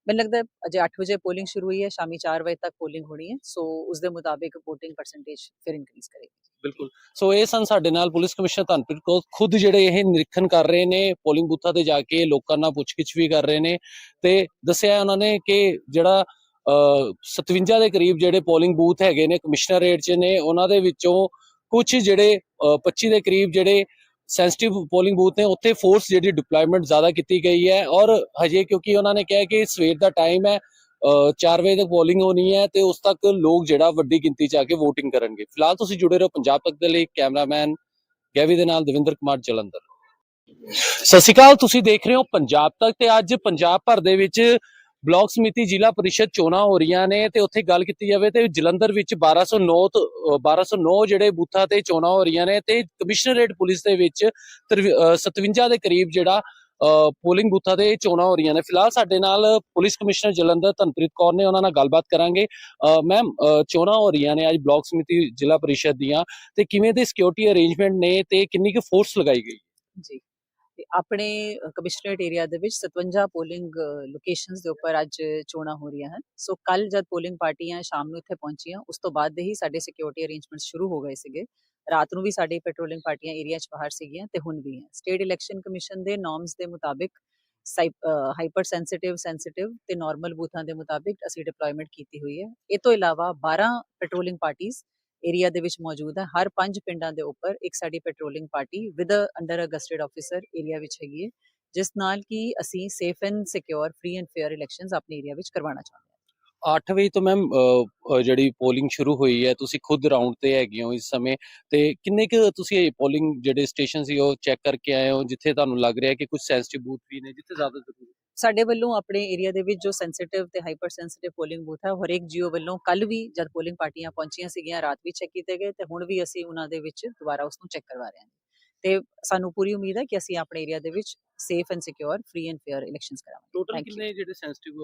ਮੈਨੂੰ ਲੱਗਦਾ ਹੈ ਅਜੇ 8 ਵਜੇ ਪੋਲਿੰਗ ਸ਼ੁਰੂ ਹੋਈ ਹੈ ਸ਼ਾਮੀ 4 ਵਜੇ ਤੱਕ ਪੋਲਿੰਗ ਹੋਣੀ ਹੈ। ਸੋ ਉਸ ਦੇ ਮੁਤਾਬਿਕ VOTING ਪਰਸੈਂਟੇਜ ਫਿਰ ਇਨਕਰੀਜ਼ ਕਰੇਗੀ। ਬਿਲਕੁਲ। ਸੋ ਇਹ ਸਨ ਸਾਡੇ ਨਾਲ ਪੁਲਿਸ ਕਮਿਸ਼ਨਰ ਧਨਪ੍ਰੀਤ ਕੌਰ। ਖੁਦ ਜਿਹੜੇ ਇਹ ਨਿਰੀਖਣ ਕਰ ਰਹੇ ਨੇ ਪੋਲਿੰਗ ਬੂਥਾਂ ਤੇ ਜਾ ਕੇ ਲੋਕਾਂ ਨਾਲ ਪੁੱਛਗਿੱਛ ਵੀ ਕਰ ਰਹੇ ਨੇ ਤੇ ਦੱਸਿਆ ਉਹਨਾਂ ਨੇ ਕਿ ਜਿਹੜਾ ਅਹ, 57 ਦੇ ਕਰੀਬ ਜਿਹੜੇ ਪੋਲਿੰਗ ਬੂਥ ਹੈਗੇ ਨੇ ਕਮਿਸ਼ਨਰੇਟ 'ਚ ਨੇ ਉਹਨਾਂ ਦੇ ਵਿੱਚੋਂ ਕੁਝ ਜਿਹੜੇ ਅਹ, 25 ਦੇ ਕਰੀਬ ਜਿਹੜੇ ਸੈਂਸਿਟਿਵ ਪੋਲਿੰਗ ਬੂਥ ਨੇ ਉੱਥੇ ਫੋਰਸ ਜਿਹੜੀ ਡਿਪਲੋਇਮੈਂਟ ਜ਼ਿਆਦਾ ਕੀਤੀ ਗਈ ਹੈ ਔਰ ਹਜੇ ਕਿਉਂਕਿ ਉਹਨਾਂ ਨੇ ਕਿਹਾ ਕਿ ਸਵੇਰ ਦਾ ਟਾਈਮ ਹੈ 4 ਵਜੇ ਤੱਕ ਪੋਲਿੰਗ ਹੋਣੀ ਹੈ ਤੇ ਉਸ ਤੱਕ ਲੋਕ ਜਿਹੜਾ ਵੱਡੀ ਗਿਣਤੀ 'ਚ ਆ ਕੇ VOTING ਕਰਨਗੇ। ਫਿਲਹਾਲ ਤੁਸੀਂ ਜੁੜੇ ਰਹੋ ਪੰਜਾਬ ਤੱਕ ਦੇ ਲਈ ਕੈਮਰਾਮੈਨ ਗੈਵੀ ਦੇ ਨਾਲ ਦਵਿੰਦਰ ਕੁਮਾਰ ਜਲੰਧਰ। ਸਤਿ ਸ਼੍ਰੀ ਅਕਾਲ, ਤੁਸੀਂ ਦੇਖ ਰਹੇ ਹੋ ਪੰਜਾਬ ਤੱਕ ਤੇ ਅੱਜ ਪੰਜਾਬ ਭਰ ਦੇ ਵਿੱਚ ਬਲਾਕ ਸਮਿਤੀ ਜ਼ਿਲ੍ਹਾ ਪਰਿਸ਼ਦ ਚੋਣਾਂ ਹੋ ਰਹੀਆਂ ਨੇ ਤੇ ਉੱਥੇ ਗੱਲ ਕੀਤੀ ਜਾਵੇ ਤੇ ਜਲੰਧਰ ਵਿੱਚ 1209 ਤੋਂ, ਅਹ 1209 ਜਿਹੜੇ ਬੂਥਾਂ ਤੇ ਚੋਣਾਂ ਹੋ ਰਹੀਆਂ ਨੇ ਤੇ ਕਮਿਸ਼ਨਰੇਟ ਪੁਲਿਸ ਦੇ ਵਿੱਚ ਤਰਵ- 57 ਦੇ ਕਰੀਬ ਜਿਹੜਾ ਪੋਲਿੰਗ ਬੂਥਾਂ ਤੇ ਚੋਣਾਂ ਹੋ ਰਹੀਆਂ ਨੇ। ਫਿਲਹਾਲ ਸਾਡੇ ਨਾਲ ਪੁਲਿਸ ਕਮਿਸ਼ਨਰ ਜਲੰਧਰ ਧਨਪ੍ਰੀਤ ਕੌਰ ਨੇ, ਉਹਨਾਂ ਨਾਲ ਗੱਲਬਾਤ ਕਰਾਂਗੇ। ਮੈਮ ਚੋਣਾਂ ਹੋ ਰਹੀਆਂ ਨੇ ਅੱਜ ਬਲਾਕ ਸਮਿਤੀ ਜ਼ਿਲ੍ਹਾ ਪਰਿਸ਼ਦ ਦੀਆਂ। ਤੇ ਕਿਵੇਂ ਦੇ ਸਿਕਿਉਰਿਟੀ ਅਰੇਂਜਮੈਂਟ ਨੇ ਤੇ ਕਿੰਨੀ ਕੁ ਫੋਰਸ ਲਗਾਈ ਗਈ? ਜੀ। ਤੇ ਆਪਣੇ ਕਮਿਸ਼ਨਰੇਟ ਏਰੀਆ ਦੇ ਵਿੱਚ 57 ਪੋਲਿੰਗ ਲੋਕੇਸ਼ਨਸ ਦੇ ਉੱਪਰ ਅੱਜ ਚੋਣਾਂ ਹੋ ਰਹੀਆਂ ਹਨ। ਸੋ ਕੱਲ ਜਦ ਪੋਲਿੰਗ ਪਾਰਟੀਆਂ ਸ਼ਾਮ ਨੂੰ ਇੱਥੇ ਪਹੁੰਚੀਆਂ, ਉਸ ਤੋਂ ਬਾਅਦ ਦੇ ਹੀ ਸਾਡੇ ਸਿਕਿਉਰਿਟੀ ਅਰੇਂਜਮੈਂਟਸ ਸ਼ੁਰੂ ਹੋ ਗਏ ਸੀਗੇ। ਰਾਤ ਨੂੰ ਵੀ ਸਾਡੀ ਪੈਟਰੋਲਿੰਗ ਪਾਰਟੀਆਂ ਏਰੀਆ 'ਚ ਬਾਹਰ ਸੀਗੀਆਂ ਤੇ ਹੁਣ ਵੀ ਹੈ। ਸਟੇਟ ਇਲੈਕਸ਼ਨ ਕਮਿਸ਼ਨ ਦੇ ਨਾਰਮਸ ਦੇ ਮੁਤਾਬਿਕ ਹਾਈਪਰ ਸੈਂਸਿਟਿਵ ਸੈਂਸਿਟਿਵ ਤੇ ਨਾਰਮਲ ਬੂਥਾਂ ਦੇ ਮੁਤਾਬਿਕ ਅਸੀਂ ਡਿਪਲੋਇਮੈਂਟ ਕੀਤੀ ਹੋਈ ਹੈ। ਇਹ ਤੋਂ ਇਲਾਵਾ 12 ਪੈਟਰੋਲਿੰਗ ਪਾਰਟੀਆਂ ਏਰੀਆ ਦੇ ਵਿੱਚ ਮੌਜੂਦ ਹੈ। ਹਰ ਪੰਜ ਪਿੰਡਾਂ ਦੇ ਉੱਪਰ ਇੱਕ ਸਾਡੀ patrolling party with under a gazetted officer area ਵਿੱਚ ਹੈਗੀ ਹੈ, ਜਿਸ ਨਾਲ ਕਿ ਅਸੀਂ safe and secure free and fair elections ਆਪਣੇ ਏਰੀਆ ਵਿੱਚ ਕਰਵਾਉਣਾ ਚਾਹੁੰਦੇ 8 ਵਜੇ ਤੋਂ ਮੈਮ ਜਿਹੜੀ ਪੋਲਿੰਗ ਸ਼ੁਰੂ ਹੋਈ ਹੈ, ਤੁਸੀਂ ਖੁਦ ਰਾਉਂਡ ਤੇ ਹੈਗੇ ਹੋ ਇਸ ਸਮੇਂ, ਤੇ ਕਿੰਨੇ ਕੁ ਤੁਸੀਂ ਇਹ ਪੋਲਿੰਗ ਜਿਹੜੇ ਸਟੇਸ਼ਨ ਸੀ, ਉਹ ਚੈੱਕ ਕਰਕੇ ਆਏ ਹੋ, ਜਿੱਥੇ ਤੁਹਾਨੂੰ ਲੱਗ ਰਿਹਾ ਕਿ ਕੁਝ ਸੈਂਸਿਟਿਵ ਬੂਥ ਵੀ ਨੇ, ਜਿੱਥੇ ਜ਼ਿਆਦਾ ਜ਼ਰੂਰੀ ਸਾਡੇ ਵੱਲੋਂ ਆਪਣੇ ਏਰੀਆ ਦੇ ਵਿੱਚ ਜੋ ਸੈਂਸਿਟਿਵ ਤੇ ਹਾਈਪਰ ਸੈਂਸਿਟਿਵ ਪੋਲਿੰਗ ਬੂਥ ਹੈ ਹਰੇਕ ਜੀਓ ਵੱਲੋਂ ਕੱਲ ਵੀ ਜਦ ਪੋਲਿੰਗ ਪਾਰਟੀਆਂ ਪਹੁੰਚੀਆਂ ਸੀਗੀਆਂ, ਰਾਤ ਵੀ ਚੈੱਕ ਕੀਤੇ ਗਏ, ਤੇ ਹੁਣ ਵੀ ਅਸੀਂ ਉਹਨਾਂ ਦੇ ਵਿੱਚ ਦੁਬਾਰਾ ਉਸ ਨੂੰ ਚੈੱਕ ਕਰਵਾ ਰਹੇ ਹਾਂ। ਤੇ ਸਾਨੂੰ ਪੂਰੀ ਉਮੀਦ ਹੈ ਕਿ ਅਸੀਂ ਆਪਣੇ ਏਰੀਆ ਦੇ ਵਿੱਚ safe and secure free and fair elections ਕਰਾਵਾਂਗੇ। ਟੋਟਲ. ਕਿੰਨੇ ਜਿਹੜੇ sensitive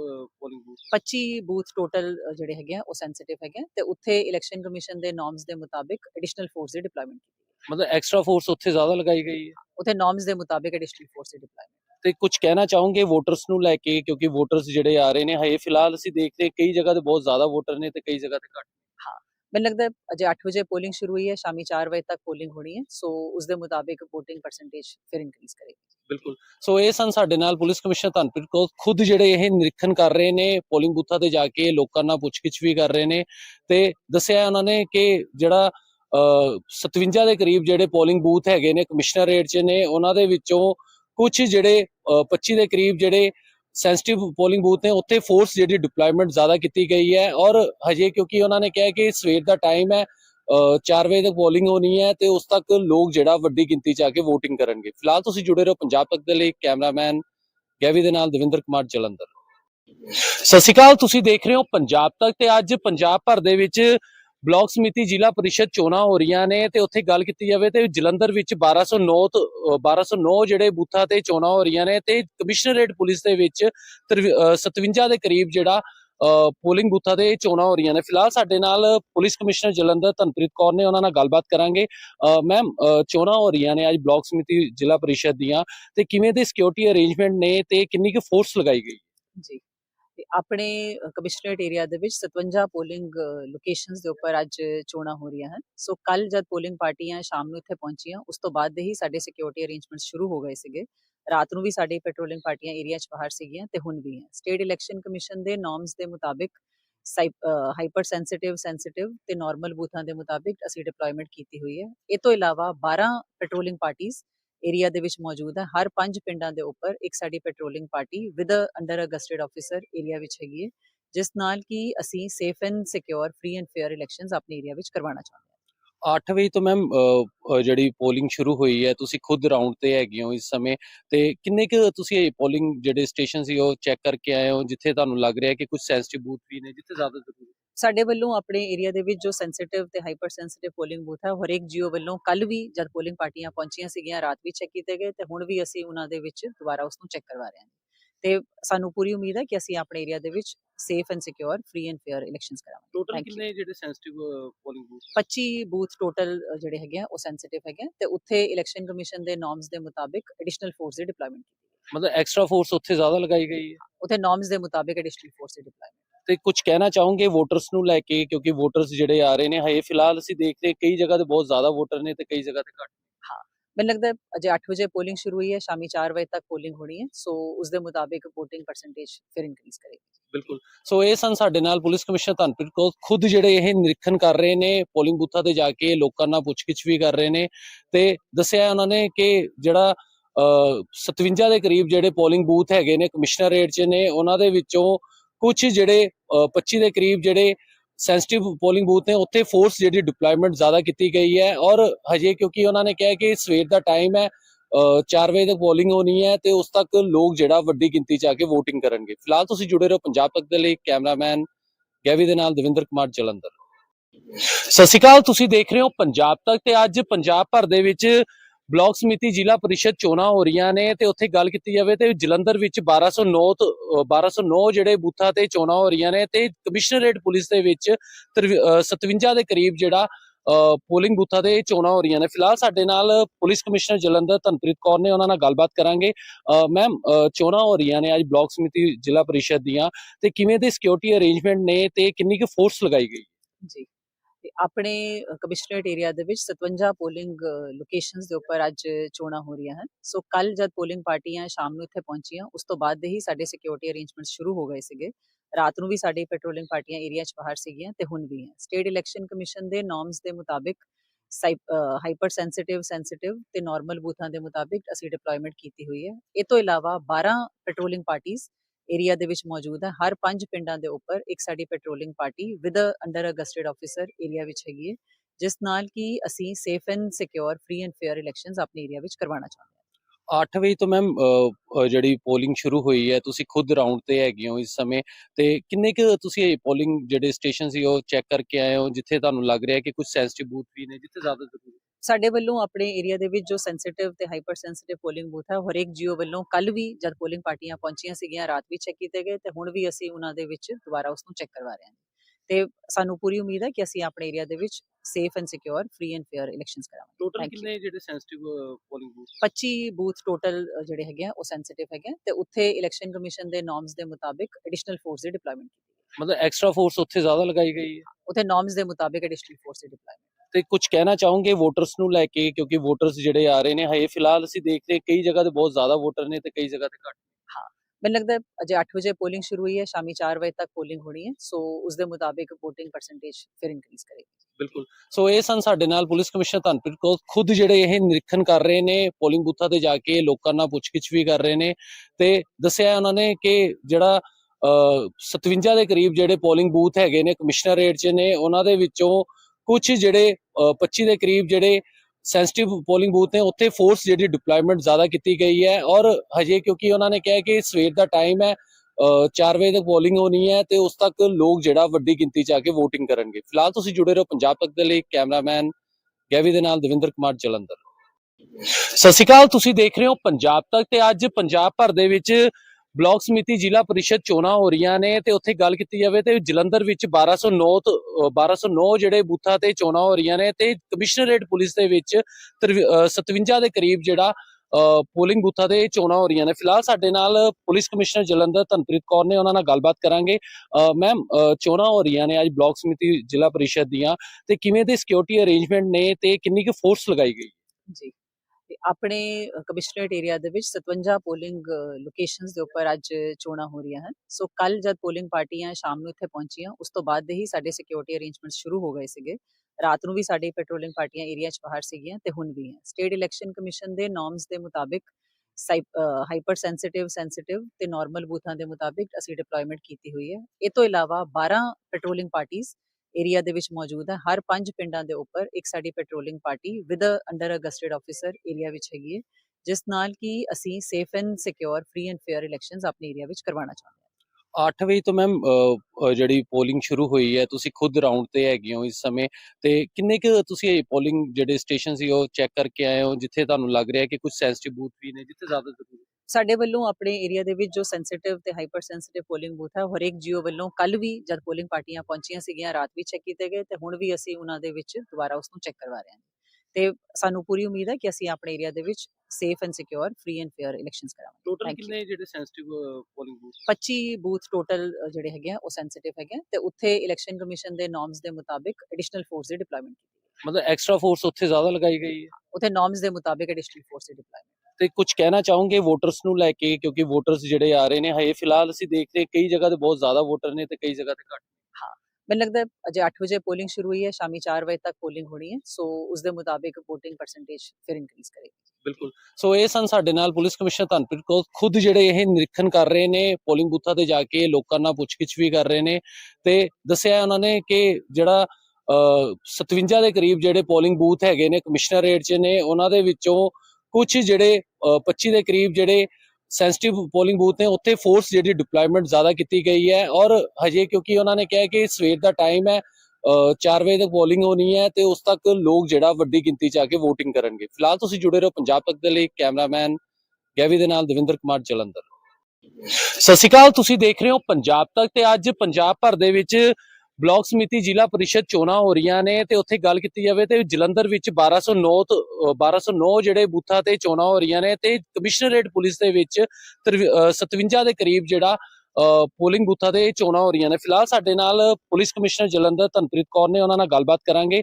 polling booth 25 booth total ਜਿਹੜੇ ਹੈਗੇ ਆ ਉਹ ਸੈਂਸਿਟਿਵ ਹੈਗੇ ਆ ਤੇ ਉੱਥੇ ਇਲੈਕਸ਼ਨ ਕਮਿਸ਼ਨ ਦੇ ਨਾਰਮਸ ਦੇ ਮੁਤਾਬਿਕ ਐਡੀਸ਼ਨਲ ਫੋਰਸ ਦੀ ਡਿਪਲੋਇਮੈਂਟ ਕੀਤੀ ਗਈ ਮਤਲਬ ਐਕਸਟਰਾ ਫੋਰਸ ਉੱਥੇ ਜ਼ਿਆਦਾ ਲਗਾਈ ਗਈ ਹੈ? ਉੱਥੇ ਨਾਰਮਸ ਦੇ ਮੁਤਾਬਿਕ ਐਡੀਸ਼ਨਲ ਫੋਰਸ ਦੀ ਡਿਪਲੋਇਮੈਂਟ ਤੇ ਕੁਝ ਕਹਿਣਾ ਚਾਹੋਗੇ ਵੋਟਰਸ ਨੂੰ ਲੈ ਕੇ? ਕਿਉਂਕਿ ਵੋਟਰਸ ਜਿਹੜੇ ਆ ਰਹੇ ਨੇ ਹਜੇ ਫਿਲਹਾਲ ਅਸੀਂ ਦੇਖਦੇ ਕਈ ਜਗ੍ਹਾ ਤੇ ਬਹੁਤ ਜ਼ਿਆਦਾ ਵੋਟਰ ਨੇ ਤੇ ਕਈ ਜਗ੍ਹਾ ਤੇ ਘੱਟ ਮੈਨੂੰ ਲੱਗਦਾ ਅਜੇ 8 ਵਜੇ ਪੋਲਿੰਗ ਸ਼ੁਰੂ ਹੋਈ ਹੈ ਸ਼ਾਮੀ 4 ਵਜੇ ਤੱਕ ਪੋਲਿੰਗ ਹੋਣੀ ਹੈ ਸੋ ਉਸ ਦੇ ਮੁਤਾਬਿਕ VOTING ਪਰਸੈਂਟੇਜ ਫਿਰ ਇਨਕਰੀਜ਼ ਕਰੇਗੀ। ਬਿਲਕੁਲ। ਸੋ ਇਹ ਸਨ ਸਾਡੇ ਨਾਲ ਪੁਲਿਸ ਕਮਿਸ਼ਨਰ ਧਨਪ੍ਰੀਤ ਕੌਰ ਖੁਦ ਜਿਹੜੇ ਇਹ ਨਿਰੀਖਣ ਕਰ ਰਹੇ ਨੇ ਪੋਲਿੰਗ ਬੂਥਾਂ ਤੇ ਜਾ ਕੇ ਲੋਕਾਂ ਨਾਲ ਪੁੱਛਗਿੱਛ ਵੀ ਕਰ ਰਹੇ ਨੇ ਤੇ ਦੱਸਿਆ ਉਹਨਾਂ ਨੇ ਕਿ ਜਿਹੜਾ ਅਹ, 57 ਦੇ ਕਰੀਬ ਜਿਹੜੇ ਪੋਲਿੰਗ ਬੂਥ ਹੈਗੇ ਨੇ ਕਮਿਸ਼ਨਰੇਟ 'ਚ ਨੇ ਉਹਨਾਂ ਦੇ ਵਿੱਚੋਂ ਕੁਝ ਜਿਹੜੇ ਅਹ, 25 ਦੇ ਕਰੀਬ ਜਿਹੜੇ ਸੈਂਸਿਟਿਵ ਪੋਲਿੰਗ ਬੂਥ ਨੇ, ਉੱਥੇ ਫੋਰਸ ਜਿਹੜੀ ਡਿਪਲੋਇਮੈਂਟ ਜ਼ਿਆਦਾ ਕੀਤੀ ਗਈ ਹੈ ਔਰ ਹਜੇ ਕਿਉਂਕਿ ਉਹਨਾਂ ਨੇ ਕਿਹਾ ਕਿ ਸਵੇਰ ਦਾ ਟਾਈਮ ਹੈ 4 ਵਜੇ ਤੱਕ ਪੋਲਿੰਗ ਹੋਣੀ ਹੈ ਤੇ ਉਸ ਤੱਕ ਲੋਕ ਜਿਹੜਾ ਵੱਡੀ ਗਿਣਤੀ 'ਚ ਆ ਕੇ VOTING ਕਰਨਗੇ। ਫਿਲਹਾਲ ਤੁਸੀਂ ਜੁੜੇ ਰਹੋ ਪੰਜਾਬ ਤੱਕ ਦੇ ਲਈ ਕੈਮਰਾਮੈਨ ਗੈਵੀ ਦੇ ਨਾਲ ਦਵਿੰਦਰ ਕੁਮਾਰ ਜਲੰਧਰ। ਸਤਿ ਸ਼੍ਰੀ ਅਕਾਲ, ਤੁਸੀਂ ਦੇਖ ਰਹੇ ਹੋ ਪੰਜਾਬ ਤੱਕ ਤੇ ਅੱਜ ਪੰਜਾਬ ਭਰ ਦੇ ਵਿੱਚ ਬਲਾਕ ਸਮਿਤੀ ਜ਼ਿਲ੍ਹਾ ਪਰਿਸ਼ਦ ਚੋਣਾਂ ਹੋ ਰਹੀਆਂ ਨੇ ਤੇ ਉੱਥੇ ਗੱਲ ਕੀਤੀ ਜਾਵੇ ਤੇ ਜਲੰਧਰ ਵਿੱਚ 1209 1209 ਜਿਹੜੇ ਬੂਥਾਂ ਤੇ ਚੋਣਾਂ ਹੋ ਰਹੀਆਂ ਨੇ ਤੇ ਕਮਿਸ਼ਨਰੇਟ ਪੁਲਿਸ ਦੇ ਵਿੱਚ 57 ਦੇ ਕਰੀਬ ਜਿਹੜਾ ਪੋਲਿੰਗ ਬੂਥਾਂ ਤੇ ਚੋਣਾਂ ਹੋ ਰਹੀਆਂ ਨੇ। ਫਿਲਹਾਲ ਸਾਡੇ ਨਾਲ ਪੁਲਿਸ ਕਮਿਸ਼ਨਰ ਜਲੰਧਰ ਧਨਪ੍ਰੀਤ ਕੌਰ ਨੇ, ਉਹਨਾਂ ਨਾਲ ਗੱਲਬਾਤ ਕਰਾਂਗੇ। ਮੈਮ ਚੋਣਾਂ ਹੋ ਰਹੀਆਂ ਨੇ ਅੱਜ ਬਲਾਕ ਸਮਿਤੀ ਜ਼ਿਲ੍ਹਾ ਪਰਿਸ਼ਦ ਦੀਆਂ ਤੇ ਕਿਵੇਂ ਦੇ ਸਿਕਿਉਰਿਟੀ ਅਰੇਂਜਮੈਂਟ ਨੇ ਤੇ ਕਿੰਨੀ ਕੁ ਫੋਰਸ ਲਗਾਈ ਗਈ ਜੀ। ਤੇ ਆਪਣੇ ਕਮਿਸ਼ਨਰੇਟ ਏਰੀਆ ਦੇ ਵਿੱਚ 57 ਪੋਲਿੰਗ ਲੋਕੇਸ਼ਨਸ ਦੇ ਉੱਪਰ ਅੱਜ ਚੋਣਾਂ ਹੋ ਰਹੀਆਂ ਹਨ। ਸੋ ਕੱਲ ਜਦ ਪੋਲਿੰਗ ਪਾਰਟੀਆਂ ਸ਼ਾਮ ਨੂੰ ਇੱਥੇ ਪਹੁੰਚੀਆਂ, ਉਸ ਤੋਂ ਬਾਅਦ ਦੇ ਹੀ ਸਾਡੇ ਸਿਕਿਉਰਿਟੀ ਅਰੇਂਜਮੈਂਟਸ ਸ਼ੁਰੂ ਹੋ ਗਏ ਸੀਗੇ। ਰਾਤ ਨੂੰ ਵੀ ਸਾਡੀ ਪੈਟਰੋਲਿੰਗ ਪਾਰਟੀਆਂ ਏਰੀਆ 'ਚ ਬਾਹਰ ਸੀਗੀਆਂ ਤੇ ਹੁਣ ਵੀ ਹੈ। ਸਟੇਟ ਇਲੈਕਸ਼ਨ ਕਮਿਸ਼ਨ ਦੇ ਨਾਰਮਸ ਦੇ ਮੁਤਾਬਿਕ ਹਾਈਪਰ ਸੈਂਸਿਟਿਵ ਸੈਂਸਿਟਿਵ ਤੇ ਨਾਰਮਲ ਬੂਥਾਂ ਦੇ ਮੁਤਾਬਿਕ ਅਸੀਂ ਡਿਪਲੋਇਮੈਂਟ ਕੀਤੀ ਹੋਈ ਹੈ। ਇਹ ਤੋਂ ਇਲਾਵਾ 12 ਪੈਟਰੋਲਿੰਗ ਪਾਰਟੀਆਂ ਏਰੀਆ ਦੇ ਵਿੱਚ ਮੌਜੂਦ ਹੈ। ਹਰ ਪੰਜ ਪਿੰਡਾਂ ਦੇ ਉੱਪਰ ਇੱਕ ਸਾਡੀ patrolling party with under a gazetted officer area ਵਿੱਚ ਹੈਗੀ ਹੈ, ਜਿਸ ਨਾਲ ਕਿ ਅਸੀਂ safe and secure free and fair elections ਆਪਣੇ ਏਰੀਆ ਵਿੱਚ ਕਰਵਾਉਣਾ ਚਾਹੁੰਦੇ ਹਾਂ। 8 ਵਜੇ ਤੋਂ ਮੈਮ ਜਿਹੜੀ ਪੋਲਿੰਗ ਸ਼ੁਰੂ ਹੋਈ ਹੈ, ਤੁਸੀਂ ਖੁਦ ਰਾਉਂਡ ਤੇ ਹੈਗੇ ਹੋ ਇਸ ਸਮੇਂ, ਤੇ ਕਿੰਨੇ ਕੁ ਤੁਸੀਂ ਇਹ ਪੋਲਿੰਗ ਜਿਹੜੇ ਸਟੇਸ਼ਨ ਸੀ ਉਹ ਚੈੱਕ ਕਰਕੇ ਆਏ ਹੋ, ਜਿੱਥੇ ਤੁਹਾਨੂੰ ਲੱਗ ਰਿਹਾ ਕਿ ਕੁਝ ਸੈਂਸਿਟਿਵ ਬੂਥ ਵੀ ਨੇ, ਜਿੱਥੇ ਜ਼ਿਆਦਾ ਜ਼ਰੂਰੀ ਸਾਡੇ ਵੱਲੋਂ ਆਪਣੇ ਏਰੀਆ ਦੇ ਵਿੱਚ ਜੋ ਸੈਂਸਿਟਿਵ ਤੇ ਹਾਈਪਰ ਸੈਂਸਿਟਿਵ ਪੋਲਿੰਗ ਬੂਥ ਹੈ ਹਰੇਕ ਜੀਓ ਵੱਲੋਂ ਕੱਲ ਵੀ ਜਦ ਪੋਲਿੰਗ ਪਾਰਟੀਆਂ ਪਹੁੰਚੀਆਂ ਸੀਗੀਆਂ ਰਾਤ ਵੀ ਚੈੱਕ ਕੀਤੇ ਗਏ ਤੇ ਹੁਣ ਵੀ ਅਸੀਂ ਉਹਨਾਂ ਦੇ ਵਿੱਚ ਦੁਬਾਰਾ ਉਸ ਨੂੰ ਚੈੱਕ ਕਰਵਾ ਰਹੇ ਹਾਂ। ਤੇ ਸਾਨੂੰ ਪੂਰੀ ਉਮੀਦ ਹੈ ਕਿ ਅਸੀਂ ਆਪਣੇ ਏਰੀਆ ਦੇ ਵਿੱਚ safe and secure free and fair elections ਕਰਾਵਾਂਗੇ। ਟੋਟਲ. ਕਿੰਨੇ ਜਿਹੜੇ sensitive polling booth 25 booth total ਜਿਹੜੇ ਹੈਗੇ ਆ ਉਹ ਸੈਂਸਿਟਿਵ ਹੈਗੇ ਤੇ ਉੱਥੇ ਇਲੈਕਸ਼ਨ ਕਮਿਸ਼ਨ ਦੇ ਨਾਰਮਸ ਦੇ ਮੁਤਾਬਿਕ ਐਡੀਸ਼ਨਲ ਫੋਰਸ ਦੀ ਡਿਪਲੋਇਮੈਂਟ ਕੀਤੀ ਗਈ ਮਤਲਬ ਐਕਸਟਰਾ ਫੋਰਸ ਉੱਥੇ ਜ਼ਿਆਦਾ ਲਗਾਈ ਗਈ ਹੈ? ਉੱਥੇ ਨਾਰਮਸ ਦੇ ਮੁਤਾਬਿਕ ਐਡੀਸ਼ਨਲ ਫੋਰਸ ਦੀ ਡਿਪਲੋਇਮੈਂਟ ਤੇ ਕੁਝ ਕਹਿਣਾ ਚਾਹੋਗੇ ਵੋਟਰਸ ਨੂੰ ਲੈ ਕੇ? ਕਿਉਂਕਿ ਵੋਟਰਸ ਜਿਹੜੇ ਆ ਰਹੇ ਨੇ ਹਜੇ ਫਿਲਹਾਲ ਅਸੀਂ ਦੇਖਦੇ ਕਈ ਜਗ੍ਹਾ ਤੇ ਬਹੁਤ ਜ਼ਿਆਦਾ ਵੋਟਰ ਨੇ ਤੇ ਕਈ ਜਗ੍ਹਾ ਤੇ ਘੱਟ ਮੈਨੂੰ ਲੱਗਦਾ ਅਜੇ 8 ਵਜੇ ਪੋਲਿੰਗ ਸ਼ੁਰੂ ਹੋਈ ਹੈ ਸ਼ਾਮੀ 4 ਵਜੇ ਤੱਕ ਪੋਲਿੰਗ ਹੋਣੀ ਹੈ ਸੋ ਉਸ ਦੇ ਮੁਤਾਬਿਕ VOTING ਪਰਸੈਂਟੇਜ ਫਿਰ ਇਨਕਰੀਜ਼ ਕਰੇਗੀ। ਬਿਲਕੁਲ। ਸੋ ਇਹ ਸਨ ਸਾਡੇ ਨਾਲ ਪੁਲਿਸ ਕਮਿਸ਼ਨਰ ਧਨਪ੍ਰੀਤ ਕੌਰ ਖੁਦ ਜਿਹੜੇ ਇਹ ਨਿਰੀਖਣ ਕਰ ਰਹੇ ਨੇ ਪੋਲਿੰਗ ਬੂਥਾਂ ਤੇ ਜਾ ਕੇ ਲੋਕਾਂ ਨਾਲ ਪੁੱਛਗਿੱਛ ਵੀ ਕਰ ਰਹੇ ਨੇ ਤੇ ਦੱਸਿਆ ਉਹਨਾਂ ਨੇ ਕਿ ਜਿਹੜਾ ਅਹ, 57 ਦੇ ਕਰੀਬ ਜਿਹੜੇ ਪੋਲਿੰਗ ਬੂਥ ਹੈਗੇ ਨੇ ਕਮਿਸ਼ਨਰੇਟ 'ਚ ਨੇ ਉਹਨਾਂ ਦੇ ਵਿੱਚੋਂ ਕੁਝ ਜਿਹੜੇ 25 ਦੇ ਕਰੀਬ ਜਿਹੜੇ ਸੈਂਸਿਟਿਵ ਪੋਲਿੰਗ ਬੂਥ ਨੇ, ਉੱਥੇ ਫੋਰਸ ਜਿਹੜੀ ਡਿਪਲੋਇਮੈਂਟ ਜ਼ਿਆਦਾ ਕੀਤੀ ਗਈ ਹੈ ਔਰ ਹਜੇ ਕਿਉਂਕਿ ਉਹਨਾਂ ਨੇ ਕਿਹਾ ਕਿ ਸਵੇਰ ਦਾ ਟਾਈਮ ਹੈ 4 ਵਜੇ ਤੱਕ ਪੋਲਿੰਗ ਹੋਣੀ ਹੈ ਤੇ ਉਸ ਤੱਕ ਲੋਕ ਜਿਹੜਾ ਵੱਡੀ ਗਿਣਤੀ 'ਚ ਆ ਕੇ VOTING ਕਰਨਗੇ। ਫਿਲਹਾਲ ਤੁਸੀਂ ਜੁੜੇ ਰਹੋ ਪੰਜਾਬ ਤੱਕ ਦੇ ਲਈ, ਕੈਮਰਾਮੈਨ ਗੈਵੀ ਦੇ ਨਾਲ ਦਵਿੰਦਰ ਕੁਮਾਰ ਜਲੰਧਰ। ਸਤਿ ਸ਼੍ਰੀ ਅਕਾਲ, ਤੁਸੀਂ ਦੇਖ ਰਹੇ ਹੋ ਪੰਜਾਬ ਤੱਕ ਤੇ ਅੱਜ ਪੰਜਾਬ ਭਰ ਦੇ ਵਿੱਚ ਬਲਾਕ ਸਮਿਤੀ ਜ਼ਿਲ੍ਹਾ ਪਰਿਸ਼ਦ ਚੋਣਾਂ ਹੋ ਰਹੀਆਂ ਨੇ ਤੇ ਉੱਥੇ ਗੱਲ ਕੀਤੀ ਜਾਵੇ ਤੇ ਜਲੰਧਰ ਵਿੱਚ 1209 1209 ਜਿਹੜੇ ਬੂਥਾਂ ਤੇ ਚੋਣਾਂ ਹੋ ਰਹੀਆਂ ਨੇ ਤੇ ਕਮਿਸ਼ਨਰੇਟ ਪੁਲਿਸ ਦੇ ਵਿੱਚ 57 ਦੇ ਕਰੀਬ ਜਿਹੜਾ ਪੋਲਿੰਗ ਬੂਥਾਂ ਤੇ ਚੋਣਾਂ ਹੋ ਰਹੀਆਂ ਨੇ। ਫਿਲਹਾਲ ਸਾਡੇ ਨਾਲ ਪੁਲਿਸ ਕਮਿਸ਼ਨਰ ਜਲੰਧਰ ਧਨਪ੍ਰੀਤ ਕੌਰ ਨੇ ਉਹਨਾਂ ਨਾਲ ਗੱਲਬਾਤ ਕਰਾਂਗੇ। ਮੈਮ ਚੋਣਾਂ ਹੋ ਰਹੀਆਂ ਨੇ ਅੱਜ ਬਲਾਕ ਸਮਿਤੀ ਜ਼ਿਲ੍ਹਾ ਪਰਿਸ਼ਦ ਦੀਆਂ ਤੇ ਕਿਵੇਂ ਦੇ ਸਿਕਿਉਰਿਟੀ ਅਰੇਂਜਮੈਂਟ ਨੇ ਤੇ ਕਿੰਨੀ ਕੁ ਫੋਰਸ ਲਗਾਈ ਗਈ? ਜੀ। ਤੇ ਆਪਣੇ ਕਮਿਸ਼ਨਰੇਟ ਏਰੀਆ ਦੇ ਵਿੱਚ 57 ਪੋਲਿੰਗ ਲੋਕੇਸ਼ਨਸ ਦੇ ਉੱਪਰ ਅੱਜ ਚੋਣਾਂ ਹੋ ਰਹੀਆਂ ਹਨ। ਸੋ ਕੱਲ ਜਦ ਪੋਲਿੰਗ ਪਾਰਟੀਆਂ ਸ਼ਾਮ ਨੂੰ ਇੱਥੇ ਪਹੁੰਚੀਆਂ, ਉਸ ਤੋਂ ਬਾਅਦ ਦੇ ਹੀ ਸਾਡੇ ਸਿਕਿਉਰਿਟੀ ਅਰੇਂਜਮੈਂਟਸ ਸ਼ੁਰੂ ਹੋ ਗਏ ਸੀਗੇ। ਰਾਤ ਨੂੰ ਵੀ ਸਾਡੀ ਪੈਟਰੋਲਿੰਗ ਪਾਰਟੀਆਂ ਏਰੀਆ 'ਚ ਬਾਹਰ ਸੀਗੀਆਂ ਤੇ ਹੁਣ ਵੀ ਹੈ। ਸਟੇਟ ਇਲੈਕਸ਼ਨ ਕਮਿਸ਼ਨ ਦੇ ਨੋਰਮਸ ਦੇ ਮੁਤਾਬਿਕ ਹਾਈਪਰ ਸੈਂਸਿਟਿਵ ਸੈਂਸਿਟਿਵ ਤੇ ਨਾਰਮਲ ਬੂਥਾਂ ਦੇ ਮੁਤਾਬਿਕ ਅਸੀਂ ਡਿਪਲੋਇਮੈਂਟ ਕੀਤੀ ਹੋਈ ਹੈ। ਇਹ ਤੋਂ ਇਲਾਵਾ 12 ਪੈਟਰੋਲਿੰਗ ਪਾਰਟੀਆਂ ਏਰੀਆ ਦੇ ਵਿੱਚ ਮੌਜੂਦ ਹੈ। ਹਰ ਪੰਜ ਪਿੰਡਾਂ ਦੇ ਉੱਪਰ ਇੱਕ ਸਾਡੀ patrolling party with under a gazetted officer area ਵਿੱਚ ਹੈਗੀ ਹੈ, ਜਿਸ ਨਾਲ ਕਿ ਅਸੀਂ safe and secure free and fair elections ਆਪਣੀ ਏਰੀਆ ਵਿੱਚ ਕਰਵਾਉਣਾ ਚਾਹੁੰਦੇ ਹਾਂ। 8 ਵਜੇ ਤੋਂ ਮੈਮ ਜਿਹੜੀ ਪੋਲਿੰਗ ਸ਼ੁਰੂ ਹੋਈ ਹੈ, ਤੁਸੀਂ ਖੁਦ ਰਾਉਂਡ ਤੇ ਹੈਗੇ ਹੋ ਇਸ ਸਮੇਂ, ਤੇ ਕਿੰਨੇ ਕੁ ਤੁਸੀਂ ਇਹ ਪੋਲਿੰਗ ਜਿਹੜੇ ਸਟੇਸ਼ਨ ਸੀ ਉਹ ਚੈੱਕ ਕਰਕੇ ਆਏ ਹੋ, ਜਿੱਥੇ ਤੁਹਾਨੂੰ ਲੱਗ ਰਿਹਾ ਕਿ ਕੁਝ ਸੈਂਸਿਟਿਵ ਬੂਥ ਵੀ ਨੇ, ਜਿੱਥੇ ਜ਼ਿਆਦਾ ਜ਼ਰੂਰੀ ਸਾਡੇ ਵੱਲੋਂ ਆਪਣੇ ਏਰੀਆ ਦੇ ਵਿੱਚ ਜੋ ਸੈਂਸਿਟਿਵ ਤੇ ਹਾਈਪਰ ਸੈਂਸਿਟਿਵ ਪੋਲਿੰਗ ਬੂਥ ਹੈ ਹਰੇਕ ਜੀਓ ਵੱਲੋਂ ਕੱਲ ਵੀ ਜਦ ਪੋਲਿੰਗ ਪਾਰਟੀਆਂ ਪਹੁੰਚੀਆਂ ਸੀਗੀਆਂ ਰਾਤ ਵੀ ਚੈੱਕ ਕੀਤੇ ਗਏ ਤੇ ਹੁਣ ਵੀ ਅਸੀਂ ਉਹਨਾਂ ਦੇ ਵਿੱਚ ਦੁਬਾਰਾ ਉਸ ਨੂੰ ਚੈੱਕ ਕਰਵਾ ਰਹੇ ਹਾਂ। ਤੇ ਸਾਨੂੰ ਪੂਰੀ ਉਮੀਦ ਹੈ ਕਿ ਅਸੀਂ ਆਪਣੇ ਏਰੀਆ ਦੇ ਵਿੱਚ safe and secure free and fair elections ਕਰਾਵਾਂਗੇ। ਟੋਟਲ. ਕਿੰਨੇ ਜਿਹੜੇ sensitive polling booth 25 booth total ਜਿਹੜੇ ਹੈਗੇ ਆ ਉਹ ਸੈਂਸਿਟਿਵ ਹੈਗੇ ਤੇ ਉੱਥੇ ਇਲੈਕਸ਼ਨ ਕਮਿਸ਼ਨ ਦੇ ਨੋਰਮਸ ਦੇ ਮੁਤਾਬਿਕ ਐਡੀਸ਼ਨਲ ਫੋਰਸ ਦੀ ਡਿਪਲੋਇਮੈਂਟ ਕੀਤੀ ਗਈ। ਮਤਲਬ ਐਕਸਟਰਾ ਫੋਰਸ ਉੱਥੇ ਜ਼ਿਆਦਾ ਲਗਾਈ ਗਈ ਹੈ? ਉੱਥੇ ਨੋਰਮਸ ਦੇ ਮੁਤਾਬਿਕ ਐਡੀਸ਼ਨਲ ਫੋਰਸ ਦੀ ਡਿਪਲੋਇਮੈਂਟ ਤੇ ਕੁਝ ਕਹਿਣਾ ਚਾਹੋਗੇ ਵੋਟਰਸ ਨੂੰ ਲੈ ਕੇ? ਕਿਉਂਕਿ ਵੋਟਰਸ ਜਿਹੜੇ ਆ ਰਹੇ ਨੇ ਹਜੇ ਫਿਲਹਾਲ ਅਸੀਂ ਦੇਖਦੇ ਕਈ ਜਗ੍ਹਾ ਤੇ ਬਹੁਤ ਜ਼ਿਆਦਾ ਵੋਟਰ ਨੇ ਤੇ ਕਈ ਜਗ੍ਹਾ ਤੇ ਘੱਟ। ਮੈਨੂੰ ਲੱਗਦਾ ਹੈ ਅਜੇ 8 ਵਜੇ ਪੋਲਿੰਗ ਸ਼ੁਰੂ ਹੋਈ ਹੈ ਸ਼ਾਮੀ 4 ਵਜੇ ਤੱਕ ਪੋਲਿੰਗ ਹੋਣੀ ਹੈ ਸੋ ਉਸ ਦੇ ਮੁਤਾਬਿਕ VOTING ਪਰਸੈਂਟੇਜ ਫਿਰ ਇਨਕਰੀਜ਼ ਕਰੇਗੀ। ਬਿਲਕੁਲ। ਸੋ ਇਹ ਸਨ ਸਾਡੇ ਨਾਲ ਪੁਲਿਸ ਕਮਿਸ਼ਨਰ ਧਨਪ੍ਰੀਤ ਕੌਰ ਖੁਦ ਜਿਹੜੇ ਇਹ ਨਿਰੀਖਣ ਕਰ ਰਹੇ ਨੇ ਪੋਲਿੰਗ ਬੂਥਾਂ ਤੇ ਜਾ ਕੇ ਲੋਕਾਂ ਨਾਲ ਪੁੱਛਗਿੱਛ ਵੀ ਕਰ ਰਹੇ ਨੇ ਤੇ ਦੱਸਿਆ ਉਹਨਾਂ ਨੇ ਕਿ ਜਿਹੜਾ ਅਹ, 57 ਦੇ ਕਰੀਬ ਜਿਹੜੇ ਪੋਲਿੰਗ ਬੂਥ ਹੈਗੇ ਨੇ ਕਮਿਸ਼ਨਰੇਟ 'ਚ ਨੇ ਉਹਨਾਂ ਦੇ ਵਿੱਚੋਂ ਕੁਝ ਜਿਹੜੇ 25 ਦੇ ਕਰੀਬ ਜਿਹੜੇ ਸੈਂਸਿਟਿਵ ਪੋਲਿੰਗ ਬੂਥ ਨੇ, ਉੱਥੇ ਫੋਰਸ ਜਿਹੜੀ ਡਿਪਲੋਇਮੈਂਟ ਜ਼ਿਆਦਾ ਕੀਤੀ ਗਈ ਹੈ ਔਰ ਹਜੇ ਕਿਉਂਕਿ ਉਹਨਾਂ ਨੇ ਕਿਹਾ ਕਿ ਸਵੇਰ ਦਾ ਟਾਈਮ ਹੈ 4 ਵਜੇ ਤੱਕ ਪੋਲਿੰਗ ਹੋਣੀ ਹੈ ਤੇ ਉਸ ਤੱਕ ਲੋਕ ਜਿਹੜਾ ਵੱਡੀ ਗਿਣਤੀ 'ਚ ਆ ਕੇ VOTING ਕਰਨਗੇ। ਫਿਲਹਾਲ ਤੁਸੀਂ ਜੁੜੇ ਰਹੋ ਪੰਜਾਬ ਤੱਕ ਦੇ ਲਈ ਕੈਮਰਾਮੈਨ ਗੈਵੀ ਦੇ ਨਾਲ ਦਵਿੰਦਰ ਕੁਮਾਰ ਜਲੰਧਰ। ਸਤਿ ਸ਼੍ਰੀ ਅਕਾਲ, ਤੁਸੀਂ ਦੇਖ ਰਹੇ ਹੋ ਪੰਜਾਬ ਤੱਕ ਤੇ ਅੱਜ ਪੰਜਾਬ ਭਰ ਦੇ ਵਿੱਚ ਬਲਾਕ ਸਮਿਤੀ ਜ਼ਿਲ੍ਹਾ ਪਰਿਸ਼ਦ ਚੋਣਾਂ ਹੋ ਰਹੀਆਂ ਨੇ ਤੇ ਉੱਥੇ ਗੱਲ ਕੀਤੀ ਜਾਵੇ ਤੇ ਜਲੰਧਰ ਵਿੱਚ 1209 1209 ਜਿਹੜੇ ਬੂਥਾਂ ਤੇ ਚੋਣਾਂ ਹੋ ਰਹੀਆਂ ਨੇ ਤੇ ਕਮਿਸ਼ਨਰੇਟ ਪੁਲਿਸ ਦੇ ਵਿੱਚ 57 ਦੇ ਕਰੀਬ ਜਿਹੜਾ ਪੋਲਿੰਗ ਬੂਥਾਂ ਤੇ ਚੋਣਾਂ ਹੋ ਰਹੀਆਂ ਨੇ। ਫਿਲਹਾਲ ਸਾਡੇ ਨਾਲ ਪੁਲਿਸ ਕਮਿਸ਼ਨਰ ਜਲੰਧਰ ਧਨਪ੍ਰੀਤ ਕੌਰ ਨੇ, ਉਹਨਾਂ ਨਾਲ ਗੱਲਬਾਤ ਕਰਾਂਗੇ। ਮੈਮ ਚੋਣਾਂ ਹੋ ਰਹੀਆਂ ਨੇ ਅੱਜ ਬਲਾਕ ਸਮਿਤੀ ਜ਼ਿਲ੍ਹਾ ਪਰਿਸ਼ਦ ਦੀਆਂ ਤੇ ਕਿਵੇਂ ਦੇ ਸਿਕਿਉਰਿਟੀ ਅਰੇਂਜਮੈਂਟ ਨੇ ਤੇ ਕਿੰਨੀ ਕੁ ਫੋਰਸ ਲਗਾਈ ਗਈ? ਜੀ। ਤੇ ਆਪਣੇ ਕਮਿਸ਼ਨਰੇਟ ਏਰੀਆ ਦੇ ਵਿੱਚ 57 ਪੋਲਿੰਗ ਲੋਕੇਸ਼ਨਸ ਦੇ ਉੱਪਰ ਅੱਜ ਚੋਣਾਂ ਹੋ ਰਹੀਆਂ ਹਨ। ਸੋ ਕੱਲ ਜਦ ਪੋਲਿੰਗ ਪਾਰਟੀਆਂ ਸ਼ਾਮ ਨੂੰ ਇੱਥੇ ਪਹੁੰਚੀਆਂ, ਉਸ ਤੋਂ ਬਾਅਦ ਦੇ ਹੀ ਸਾਡੇ ਸਿਕਿਉਰਿਟੀ ਅਰੇਂਜਮੈਂਟਸ ਸ਼ੁਰੂ ਹੋ ਗਏ ਸੀਗੇ। ਰਾਤ ਨੂੰ ਵੀ ਸਾਡੀ ਪੈਟਰੋਲਿੰਗ ਪਾਰਟੀਆਂ ਏਰੀਆ 'ਚ ਬਾਹਰ ਸੀਗੀਆਂ ਤੇ ਹੁਣ ਵੀ ਹੈ। ਸਟੇਟ ਇਲੈਕਸ਼ਨ ਕਮਿਸ਼ਨ ਦੇ ਨੋਰਮਸ ਦੇ ਮੁਤਾਬਿਕ ਹਾਈਪਰ ਸੈਂਸਿਟਿਵ ਸੈਂਸਿਟਿਵ ਤੇ ਨਾਰਮਲ ਬੂਥਾਂ ਦੇ ਮੁਤਾਬਿਕ ਅਸੀਂ ਡਿਪਲੋਇਮੈਂਟ ਕੀਤੀ ਹੋਈ ਹੈ। ਇਹ ਤੋਂ ਇਲਾਵਾ 12 ਪੈਟਰੋਲਿੰਗ ਪਾਰਟੀਆਂ ਏਰੀਆ ਦੇ ਵਿੱਚ ਮੌਜੂਦ ਹੈ। ਹਰ ਪੰਜ ਪਿੰਡਾਂ ਦੇ ਉੱਪਰ ਇੱਕ ਸਾਡੀ patrolling party with under a gazetted officer area ਵਿੱਚ ਹੈਗੀ ਹੈ, ਜਿਸ ਨਾਲ ਕਿ ਅਸੀਂ safe and secure free and fair elections ਆਪਣੀ ਏਰੀਆ ਵਿੱਚ ਕਰਵਾਉਣਾ ਚਾਹੁੰਦੇ ਹਾਂ। 8 ਵਜੇ ਤੋਂ ਮੈਮ ਜਿਹੜੀ ਪੋਲਿੰਗ ਸ਼ੁਰੂ ਹੋਈ ਹੈ, ਤੁਸੀਂ ਖੁਦ ਰਾਉਂਡ ਤੇ ਹੈਗੇ ਹੋ ਇਸ ਸਮੇਂ, ਤੇ ਕਿੰਨੇ ਕੁ ਤੁਸੀਂ ਇਹ ਪੋਲਿੰਗ ਜਿਹੜੇ ਸਟੇਸ਼ਨ ਸੀ ਉਹ ਚੈੱਕ ਕਰਕੇ ਆਏ ਹੋ, ਜਿੱਥੇ ਤੁਹਾਨੂੰ ਲੱਗ ਰਿਹਾ ਕਿ ਕੁਝ ਸੈਂਸਿਟਿਵ ਬੂਥ ਵੀ ਨੇ, ਜਿੱਥੇ ਜ਼ਿਆਦਾ ਜ਼ਰੂਰੀ ਸਾਡੇ ਵੱਲੋਂ ਆਪਣੇ ਏਰੀਆ ਦੇ ਵਿੱਚ ਜੋ ਸੈਂਸਿਟਿਵ ਤੇ ਹਾਈਪਰ ਸੈਂਸਿਟਿਵ ਪੋਲਿੰਗ ਬੂਥ ਹੈ ਹਰੇਕ ਜੀਓ ਵੱਲੋਂ ਕੱਲ ਵੀ ਜਦ ਪੋਲਿੰਗ ਪਾਰਟੀਆਂ ਪਹੁੰਚੀਆਂ ਸੀਗੀਆਂ ਰਾਤ ਵੀ ਚੈੱਕ ਕੀਤੇ ਗਏ ਤੇ ਹੁਣ ਵੀ ਅਸੀਂ ਉਹਨਾਂ ਦੇ ਵਿੱਚ ਦੁਬਾਰਾ ਉਸ ਨੂੰ ਚੈੱਕ ਕਰਵਾ ਰਹੇ ਹਾਂ। ਤੇ ਸਾਨੂੰ ਪੂਰੀ ਉਮੀਦ ਹੈ ਕਿ ਅਸੀਂ ਆਪਣੇ ਏਰੀਆ ਦੇ ਵਿੱਚ safe and secure free and fair elections ਕਰਾਵਾਂਗੇ। ਟੋਟਲ. ਕਿੰਨੇ ਜਿਹੜੇ sensitive polling booth 25 booth total ਜਿਹੜੇ ਹੈਗੇ ਆ ਉਹ ਸੈਂਸਿਟਿਵ ਹੈਗੇ ਤੇ ਉੱਥੇ ਇਲੈਕਸ਼ਨ ਕਮਿਸ਼ਨ ਦੇ ਨੋਰਮਸ ਦੇ ਮੁਤਾਬਿਕ ਐਡੀਸ਼ਨਲ ਫੋਰਸ ਦੀ ਡਿਪਲੋਇਮੈਂਟ ਕੀਤੀ ਗਈ ਮਤਲਬ ਐਕਸਟਰਾ ਫੋਰਸ ਉੱਥੇ ਜ਼ਿਆਦਾ ਲਗਾਈ ਗਈ ਹੈ? ਉੱਥੇ ਨੋਰਮਸ ਦੇ ਮੁਤਾਬਿਕ ਐਡੀਸ਼ਨਲ ਫੋਰਸ ਦੀ ਡਿਪਲੋਇਮੈਂਟ ਤੇ ਕੁਝ ਕਹਿਣਾ ਚਾਹੋਗੇ ਵੋਟਰਸ ਨੂੰ ਲੈ ਕੇ? ਕਿਉਂਕਿ ਵੋਟਰਸ ਜਿਹੜੇ ਆ ਰਹੇ ਨੇ ਹਜੇ ਫਿਲਹਾਲ ਅਸੀਂ ਦੇਖਦੇ ਕਈ ਜਗ੍ਹਾ ਤੇ ਬਹੁਤ ਜ਼ਿਆਦਾ ਵੋਟਰ ਨੇ ਤੇ ਕਈ ਜਗ੍ਹਾ ਤੇ ਘੱਟ ਮੈਨੂੰ ਲੱਗਦਾ ਅਜੇ 8 ਵਜੇ ਪੋਲਿੰਗ ਸ਼ੁਰੂ ਹੋਈ ਹੈ ਸ਼ਾਮੀ 4 ਵਜੇ ਤੱਕ ਪੋਲਿੰਗ ਹੋਣੀ ਹੈ ਸੋ ਉਸ ਦੇ ਮੁਤਾਬਿਕ VOTING ਪਰਸੈਂਟੇਜ ਫਿਰ ਇਨਕਰੀਜ਼ ਕਰੇਗੀ। ਬਿਲਕੁਲ। ਸੋ ਇਹ ਸਨ ਸਾਡੇ ਨਾਲ ਪੁਲਿਸ ਕਮਿਸ਼ਨਰ ਧਨਪ੍ਰੀਤ ਕੌਰ ਖੁਦ ਜਿਹੜੇ ਇਹ ਨਿਰੀਖਣ ਕਰ ਰਹੇ ਨੇ ਪੋਲਿੰਗ ਬੂਥਾਂ ਤੇ ਜਾ ਕੇ ਲੋਕਾਂ ਨਾਲ ਪੁੱਛਗਿੱਛ ਵੀ ਕਰ ਰਹੇ ਨੇ ਤੇ ਦੱਸਿਆ ਉਹਨਾਂ ਨੇ ਕਿ ਜਿਹੜਾ ਅਹ, 57 ਦੇ ਕਰੀਬ ਜਿਹੜੇ ਪੋਲਿੰਗ ਬੂਥ ਹੈਗੇ ਨੇ ਕਮਿਸ਼ਨਰੇਟ 'ਚ ਨੇ ਉਹਨਾਂ ਦੇ ਵਿੱਚੋਂ ਕੁਝ ਜਿਹੜੇ 25 ਦੇ ਕਰੀਬ ਜਿਹੜੇ ਸੈਂਸਿਟਿਵ ਪੋਲਿੰਗ ਬੂਥ ਨੇ, ਉੱਥੇ ਫੋਰਸ ਜਿਹੜੀ ਡਿਪਲੋਇਮੈਂਟ ਜ਼ਿਆਦਾ ਕੀਤੀ ਗਈ ਹੈ ਔਰ ਹਜੇ ਕਿਉਂਕਿ ਉਹਨਾਂ ਨੇ ਕਿਹਾ ਕਿ ਸਵੇਰ ਦਾ ਟਾਈਮ ਹੈ 4 ਵਜੇ ਤੱਕ ਪੋਲਿੰਗ ਹੋਣੀ ਹੈ ਤੇ ਉਸ ਤੱਕ ਲੋਕ ਜਿਹੜਾ ਵੱਡੀ ਗਿਣਤੀ 'ਚ ਆ ਕੇ VOTING ਕਰਨਗੇ। ਫਿਲਹਾਲ ਤੁਸੀਂ ਜੁੜੇ ਰਹੋ ਪੰਜਾਬ ਤੱਕ ਦੇ ਲਈ, ਕੈਮਰਾਮੈਨ ਗੈਵੀ ਦੇ ਨਾਲ ਦਵਿੰਦਰ ਕੁਮਾਰ ਜਲੰਧਰ। ਸਤਿ ਸ਼੍ਰੀ ਅਕਾਲ, ਤੁਸੀਂ ਦੇਖ ਰਹੇ ਹੋ ਪੰਜਾਬ ਤੱਕ ਤੇ ਅੱਜ ਪੰਜਾਬ ਭਰ ਦੇ ਵਿੱਚ ਬਲਾਕ ਸਮਿਤੀ ਜ਼ਿਲ੍ਹਾ ਪਰਿਸ਼ਦ ਚੋਣਾਂ ਹੋ ਰਹੀਆਂ ਨੇ ਤੇ ਉੱਥੇ ਗੱਲ ਕੀਤੀ ਜਾਵੇ ਤੇ ਜਲੰਧਰ ਵਿੱਚ 1209 1209 ਜਿਹੜੇ ਬੂਥਾਂ ਤੇ ਚੋਣਾਂ ਹੋ ਰਹੀਆਂ ਨੇ ਤੇ ਕਮਿਸ਼ਨਰੇਟ ਪੁਲਿਸ ਦੇ ਵਿੱਚ 57 ਦੇ ਕਰੀਬ ਜਿਹੜਾ ਪੋਲਿੰਗ ਬੂਥਾਂ ਤੇ ਚੋਣਾਂ ਹੋ ਰਹੀਆਂ ਨੇ। ਫਿਲਹਾਲ ਸਾਡੇ ਨਾਲ ਪੁਲਿਸ ਕਮਿਸ਼ਨਰ ਜਲੰਧਰ ਧਨਪ੍ਰੀਤ ਕੌਰ ਨੇ ਉਹਨਾਂ ਨਾਲ ਗੱਲਬਾਤ ਕਰਾਂਗੇ।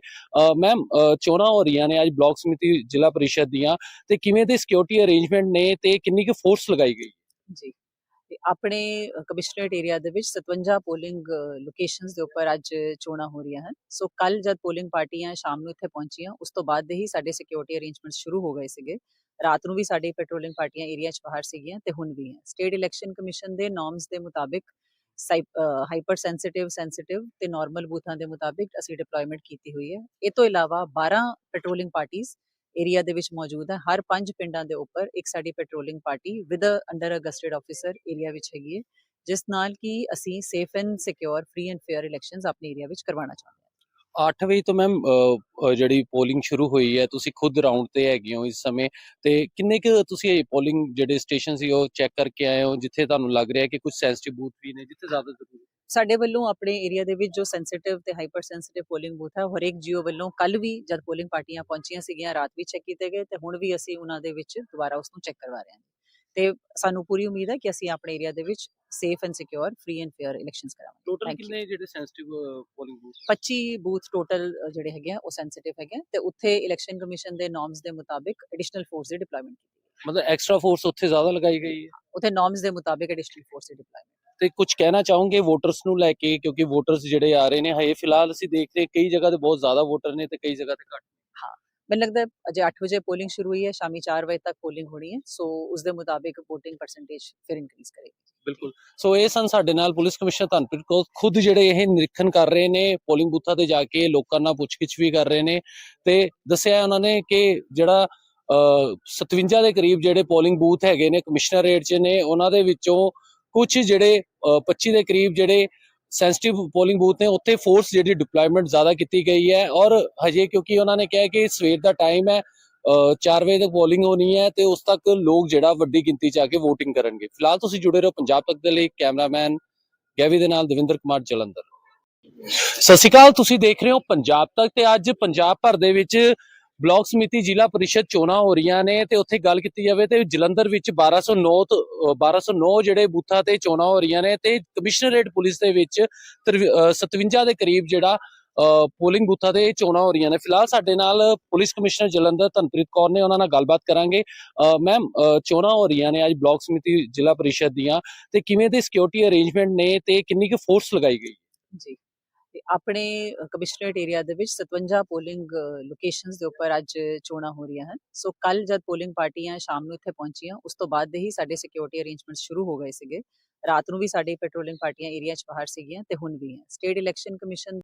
ਮੈਮ ਚੋਣਾਂ ਹੋ ਰਹੀਆਂ ਨੇ ਅੱਜ ਬਲਾਕ ਸਮਿਤੀ ਜ਼ਿਲ੍ਹਾ ਪਰਿਸ਼ਦ ਦੀਆਂ ਤੇ ਕਿਵੇਂ ਦੇ ਸਿਕਿਉਰਿਟੀ ਅਰੇਂਜਮੈਂਟ ਨੇ ਤੇ ਕਿੰਨੀ ਕੁ ਫੋਰਸ ਲਗਾਈ ਗਈ? ਜੀ। ਆਪਣੇ ਕਮਿਸ਼ਨਰੇਟ ਏਰੀਆ ਦੇ ਵਿੱਚ 57 ਪੋਲਿੰਗ ਲੋਕੇਸ਼ਨਸ ਦੇ ਉੱਪਰ ਅੱਜ ਚੋਣਾਂ ਹੋ ਰਹੀਆਂ ਹਨ। ਸੋ ਕੱਲ ਜਦ ਪੋਲਿੰਗ ਪਾਰਟੀਆਂ ਸ਼ਾਮ ਨੂੰ ਇੱਥੇ ਪਹੁੰਚੀਆਂ, ਉਸ ਤੋਂ ਬਾਅਦ ਦੇ ਹੀ ਸਾਡੇ ਸਿਕਿਉਰਿਟੀ ਅਰੇਂਜਮੈਂਟਸ ਸ਼ੁਰੂ ਹੋ ਗਏ ਸੀਗੇ। ਰਾਤ ਨੂੰ ਵੀ ਸਾਡੀ ਪੈਟਰੋਲਿੰਗ ਪਾਰਟੀਆਂ ਏਰੀਆ 'ਚ ਬਾਹਰ ਸੀਗੀਆਂ ਤੇ ਹੁਣ ਵੀ ਹੈ। ਸਟੇਟ ਇਲੈਕਸ਼ਨ ਕਮਿਸ਼ਨ ਦੇ ਨਾਰਮਸ ਦੇ ਮੁਤਾਬਿਕ ਹਾਈਪਰ ਸੈਂਸਿਟਿਵ ਸੈਂਸਿਟਿਵ ਤੇ ਨਾਰਮਲ ਬੂਥਾਂ ਦੇ ਮੁਤਾਬਿਕ ਅਸੀਂ ਡਿਪਲੋਇਮੈਂਟ ਕੀਤੀ ਹੋਈ ਹੈ। ਇਹ ਤੋਂ ਇਲਾਵਾ 12 ਪੈਟਰੋਲਿੰਗ ਪਾਰਟੀਆਂ ਏਰੀਆ ਦੇ ਵਿੱਚ ਮੌਜੂਦ ਹੈ। ਹਰ ਪੰਜ ਪਿੰਡਾਂ ਦੇ ਉੱਪਰ ਇੱਕ ਸਾਡੀ patrolling party with under a officer area ਵਿੱਚ ਹੈਗੀ ਹੈ। ਜਿਸ ਨਾਲ ਕਿ ਅਸੀਂ safe and secure free and fair elections ਆਪਣੇ ਏਰੀਆ ਵਿੱਚ ਕਰਵਾਉਣਾ ਚਾਹੁੰਦੇ ਹਾਂ। 8 ਵਜੇ ਤੋਂ ਮੈਮ ਜਿਹੜੀ ਪੋਲਿੰਗ ਸ਼ੁਰੂ ਹੋਈ ਹੈ, ਤੁਸੀਂ ਖੁਦ ਰਾਉਂਡ ਤੇ ਹੈਗੇ ਹੋ ਇਸ ਸਮੇਂ ਤੇ ਕਿੰਨੇ ਕੁ ਤੁਸੀਂ ਪੋਲਿੰਗ ਜਿਹੜੇ ਸਟੇਸ਼ਨ ਸੀ ਉਹ ਚੈੱਕ ਕਰਕੇ ਆਏ ਹੋ, ਜਿੱਥੇ ਤੁਹਾਨੂੰ ਲੱਗ ਰਿਹਾ ਕਿ ਕੁਝ ਸੈਂਸਿਟਿਵ ਬੂਥ ਵੀ ਨੇ, ਜਿੱਥੇ ਜ਼ਿਆਦਾ ਜ਼ਰੂਰੀ ਸਾਡੇ ਵੱਲੋਂ ਆਪਣੇ ਏਰੀਆ ਦੇ ਵਿੱਚ ਜੋ ਸੈਂਸਿਟਿਵ ਤੇ ਹਾਈਪਰ ਸੈਂਸਿਟਿਵ ਪੋਲਿੰਗ ਬੂਥ ਹੈ ਹਰੇਕ ਜੀਓ ਵੱਲੋਂ ਕੱਲ ਵੀ ਜਦ ਪੋਲਿੰਗ ਪਾਰਟੀਆਂ ਪਹੁੰਚੀਆਂ ਸੀਗੀਆਂ ਰਾਤ ਵੀ ਚੈੱਕ ਕੀਤੇ ਗਏ ਤੇ ਹੁਣ ਵੀ ਅਸੀਂ ਉਹਨਾਂ ਦੇ ਵਿੱਚ ਦੁਬਾਰਾ ਉਸ ਨੂੰ ਚੈੱਕ ਕਰਵਾ ਰਹੇ ਹਾਂ। ਤੇ ਸਾਨੂੰ ਪੂਰੀ ਉਮੀਦ ਹੈ ਕਿ ਅਸੀਂ ਆਪਣੇ ਏਰੀਆ ਦੇ ਵਿੱਚ safe and secure free and fair elections ਕਰਾਵਾਂਗੇ। ਟੋਟਲ. ਕਿੰਨੇ ਜਿਹੜੇ sensitive polling booth 25 booth total ਜਿਹੜੇ ਹੈਗੇ ਆ ਉਹ ਸੈਂਸਿਟਿਵ ਹੈਗੇ ਤੇ ਉੱਥੇ ਇਲੈਕਸ਼ਨ ਕਮਿਸ਼ਨ ਦੇ ਨਾਰਮਸ ਦੇ ਮੁਤਾਬਿਕ ਐਡੀਸ਼ਨਲ ਫੋਰਸ ਦੀ ਡਿਪਲੋਇਮੈਂਟ ਕੀਤੀ ਗਈ। ਮਤਲਬ ਐਕਸਟਰਾ ਫੋਰਸ ਉੱਥੇ ਜ਼ਿਆਦਾ ਲਗਾਈ ਗਈ ਹੈ? ਉੱਥੇ ਨਾਰਮਸ ਦੇ ਮੁਤਾਬਿਕ ਐਡੀਸ਼ਨਲ ਫੋਰਸ ਦੀ ਡਿਪਲੋਇਮੈਂਟ ਤੇ ਕੁਝ ਕਹਿਣਾ ਚਾਹੋਗੇ ਵੋਟਰਸ ਨੂੰ ਲੈ ਕੇ? ਕਿਉਂਕਿ ਵੋਟਰਸ ਜਿਹੜੇ ਆ ਰਹੇ ਨੇ ਹਜੇ ਫਿਲਹਾਲ ਅਸੀਂ ਦੇਖਦੇ ਕਈ ਜਗ੍ਹਾ ਤੇ ਬਹੁਤ ਜ਼ਿਆਦਾ ਵੋਟਰ ਨੇ ਤੇ ਕਈ ਜਗ੍ਹਾ ਤੇ ਘੱਟ ਮੈਨੂੰ ਲੱਗਦਾ ਹੈ ਅਜੇ 8 ਵਜੇ ਪੋਲਿੰਗ ਸ਼ੁਰੂ ਹੋਈ ਹੈ ਸ਼ਾਮੀ 4 ਵਜੇ ਤੱਕ ਪੋਲਿੰਗ ਹੋਣੀ ਹੈ ਸੋ ਉਸ ਦੇ ਮੁਤਾਬਿਕ VOTING ਪਰਸੈਂਟੇਜ ਫਿਰ ਇਨਕਰੀਜ਼ ਕਰੇਗੀ। ਬਿਲਕੁਲ। ਸੋ ਇਹ ਸਨ ਸਾਡੇ ਨਾਲ ਪੁਲਿਸ ਕਮਿਸ਼ਨਰ ਧਨਪ੍ਰੀਤ ਕੌਰ ਖੁਦ ਜਿਹੜੇ ਇਹ ਨਿਰੀਖਣ ਕਰ ਰਹੇ ਨੇ ਪੋਲਿੰਗ ਬੂਥਾਂ ਤੇ ਜਾ ਕੇ ਲੋਕਾਂ ਨਾਲ ਪੁੱਛਗਿੱਛ ਵੀ ਕਰ ਰਹੇ ਨੇ ਤੇ ਦੱਸਿਆ ਉਹਨਾਂ ਨੇ ਕਿ ਜਿਹੜਾ ਅਹ, 57 ਦੇ ਕਰੀਬ ਜਿਹੜੇ ਪੋਲਿੰਗ ਬੂਥ ਹੈਗੇ ਨੇ ਕਮਿਸ਼ਨਰੇਟ 'ਚ ਨੇ ਉਹਨਾਂ ਦੇ ਵਿੱਚੋਂ ਕੁਝ ਜਿਹੜੇ 25 ਦੇ ਕਰੀਬ ਜਿਹੜੇ ਸੈਂਸਿਟਿਵ ਪੋਲਿੰਗ ਬੂਥ ਨੇ, ਉੱਥੇ ਫੋਰਸ ਜਿਹੜੀ ਡਿਪਲੋਇਮੈਂਟ ਜ਼ਿਆਦਾ ਕੀਤੀ ਗਈ ਹੈ ਔਰ ਹਜੇ ਕਿਉਂਕਿ ਉਹਨਾਂ ਨੇ ਕਿਹਾ ਕਿ ਸਵੇਰ ਦਾ ਟਾਈਮ ਹੈ 4 ਵਜੇ ਤੱਕ ਪੋਲਿੰਗ ਹੋਣੀ ਹੈ ਤੇ ਉਸ ਤੱਕ ਲੋਕ ਜਿਹੜਾ ਵੱਡੀ ਗਿਣਤੀ 'ਚ ਆ ਕੇ VOTING ਕਰਨਗੇ। ਫਿਲਹਾਲ ਤੁਸੀਂ ਜੁੜੇ ਰਹੋ ਪੰਜਾਬ ਤੱਕ ਦੇ ਲਈ ਕੈਮਰਾਮੈਨ ਗੈਵੀ ਦੇ ਨਾਲ ਦਵਿੰਦਰ ਕੁਮਾਰ ਜਲੰਧਰ। ਸਤਿ ਸ਼੍ਰੀ ਅਕਾਲ, ਤੁਸੀਂ ਦੇਖ ਰਹੇ ਹੋ ਪੰਜਾਬ ਤੱਕ ਤੇ ਅੱਜ ਪੰਜਾਬ ਭਰ ਦੇ ਵਿੱਚ ਬਲਾਕ ਸਮਿਤੀ ਜ਼ਿਲ੍ਹਾ ਪਰਿਸ਼ਦ ਚੋਣਾਂ ਹੋ ਰਹੀਆਂ ਨੇ ਤੇ ਉੱਥੇ ਗੱਲ ਕੀਤੀ ਜਾਵੇ ਤੇ ਜਲੰਧਰ ਵਿੱਚ 1209 1209 ਜਿਹੜੇ ਬੂਥਾਂ ਤੇ ਚੋਣਾਂ ਹੋ ਰਹੀਆਂ ਨੇ ਤੇ ਕਮਿਸ਼ਨਰੇਟ ਪੁਲਿਸ ਦੇ ਵਿੱਚ 57 ਦੇ ਕਰੀਬ ਜਿਹੜਾ ਪੋਲਿੰਗ ਬੂਥਾਂ ਤੇ ਚੋਣਾਂ ਹੋ ਰਹੀਆਂ ਨੇ। ਫਿਲਹਾਲ ਸਾਡੇ ਨਾਲ ਪੁਲਿਸ ਕਮਿਸ਼ਨਰ ਜਲੰਧਰ ਧਨਪ੍ਰੀਤ ਕੌਰ ਨੇ, ਉਹਨਾਂ ਨਾਲ ਗੱਲਬਾਤ ਕਰਾਂਗੇ। ਮੈਮ ਚੋਣਾਂ ਹੋ ਰਹੀਆਂ ਨੇ ਅੱਜ ਬਲਾਕ ਸਮਿਤੀ ਜ਼ਿਲ੍ਹਾ ਪਰਿਸ਼ਦ ਦੀਆਂ ਤੇ ਕਿਵੇਂ ਦੇ ਸਿਕਿਉਰਿਟੀ ਅਰੇਂਜਮੈਂਟ ਨੇ ਤੇ ਕਿੰਨੀ ਕੁ ਫੋਰਸ ਲਗਾਈ ਗਈ ਜੀ। ਆਪਣੇ ਕਮਿਸ਼ਨਰੇਟ ਏਰੀਆ ਦੇ ਵਿੱਚ 57 ਪੋਲਿੰਗ ਲੋਕੇਸ਼ਨਸ ਦੇ ਉੱਪਰ ਅੱਜ ਚੋਣਾਂ ਹੋ ਰਹੀਆਂ ਹਨ। ਸੋ ਕੱਲ ਜਦ ਪੋਲਿੰਗ ਪਾਰਟੀਆਂ ਸ਼ਾਮ ਨੂੰ ਇੱਥੇ ਪਹੁੰਚੀਆਂ, ਉਸ ਤੋਂ ਬਾਅਦ ਦੇ ਹੀ ਸਾਡੇ ਸਿਕਿਉਰਿਟੀ ਅਰੇਂਜਮੈਂਟਸ ਸ਼ੁਰੂ ਹੋ ਗਏ ਸੀਗੇ। ਰਾਤ ਨੂੰ ਵੀ ਸਾਡੀ ਪੈਟਰੋਲਿੰਗ ਪਾਰਟੀਆਂ ਏਰੀਆ 'ਚ ਬਾਹਰ ਸੀਗੀਆਂ ਤੇ ਹੁਣ ਵੀ ਹੈ। State election commission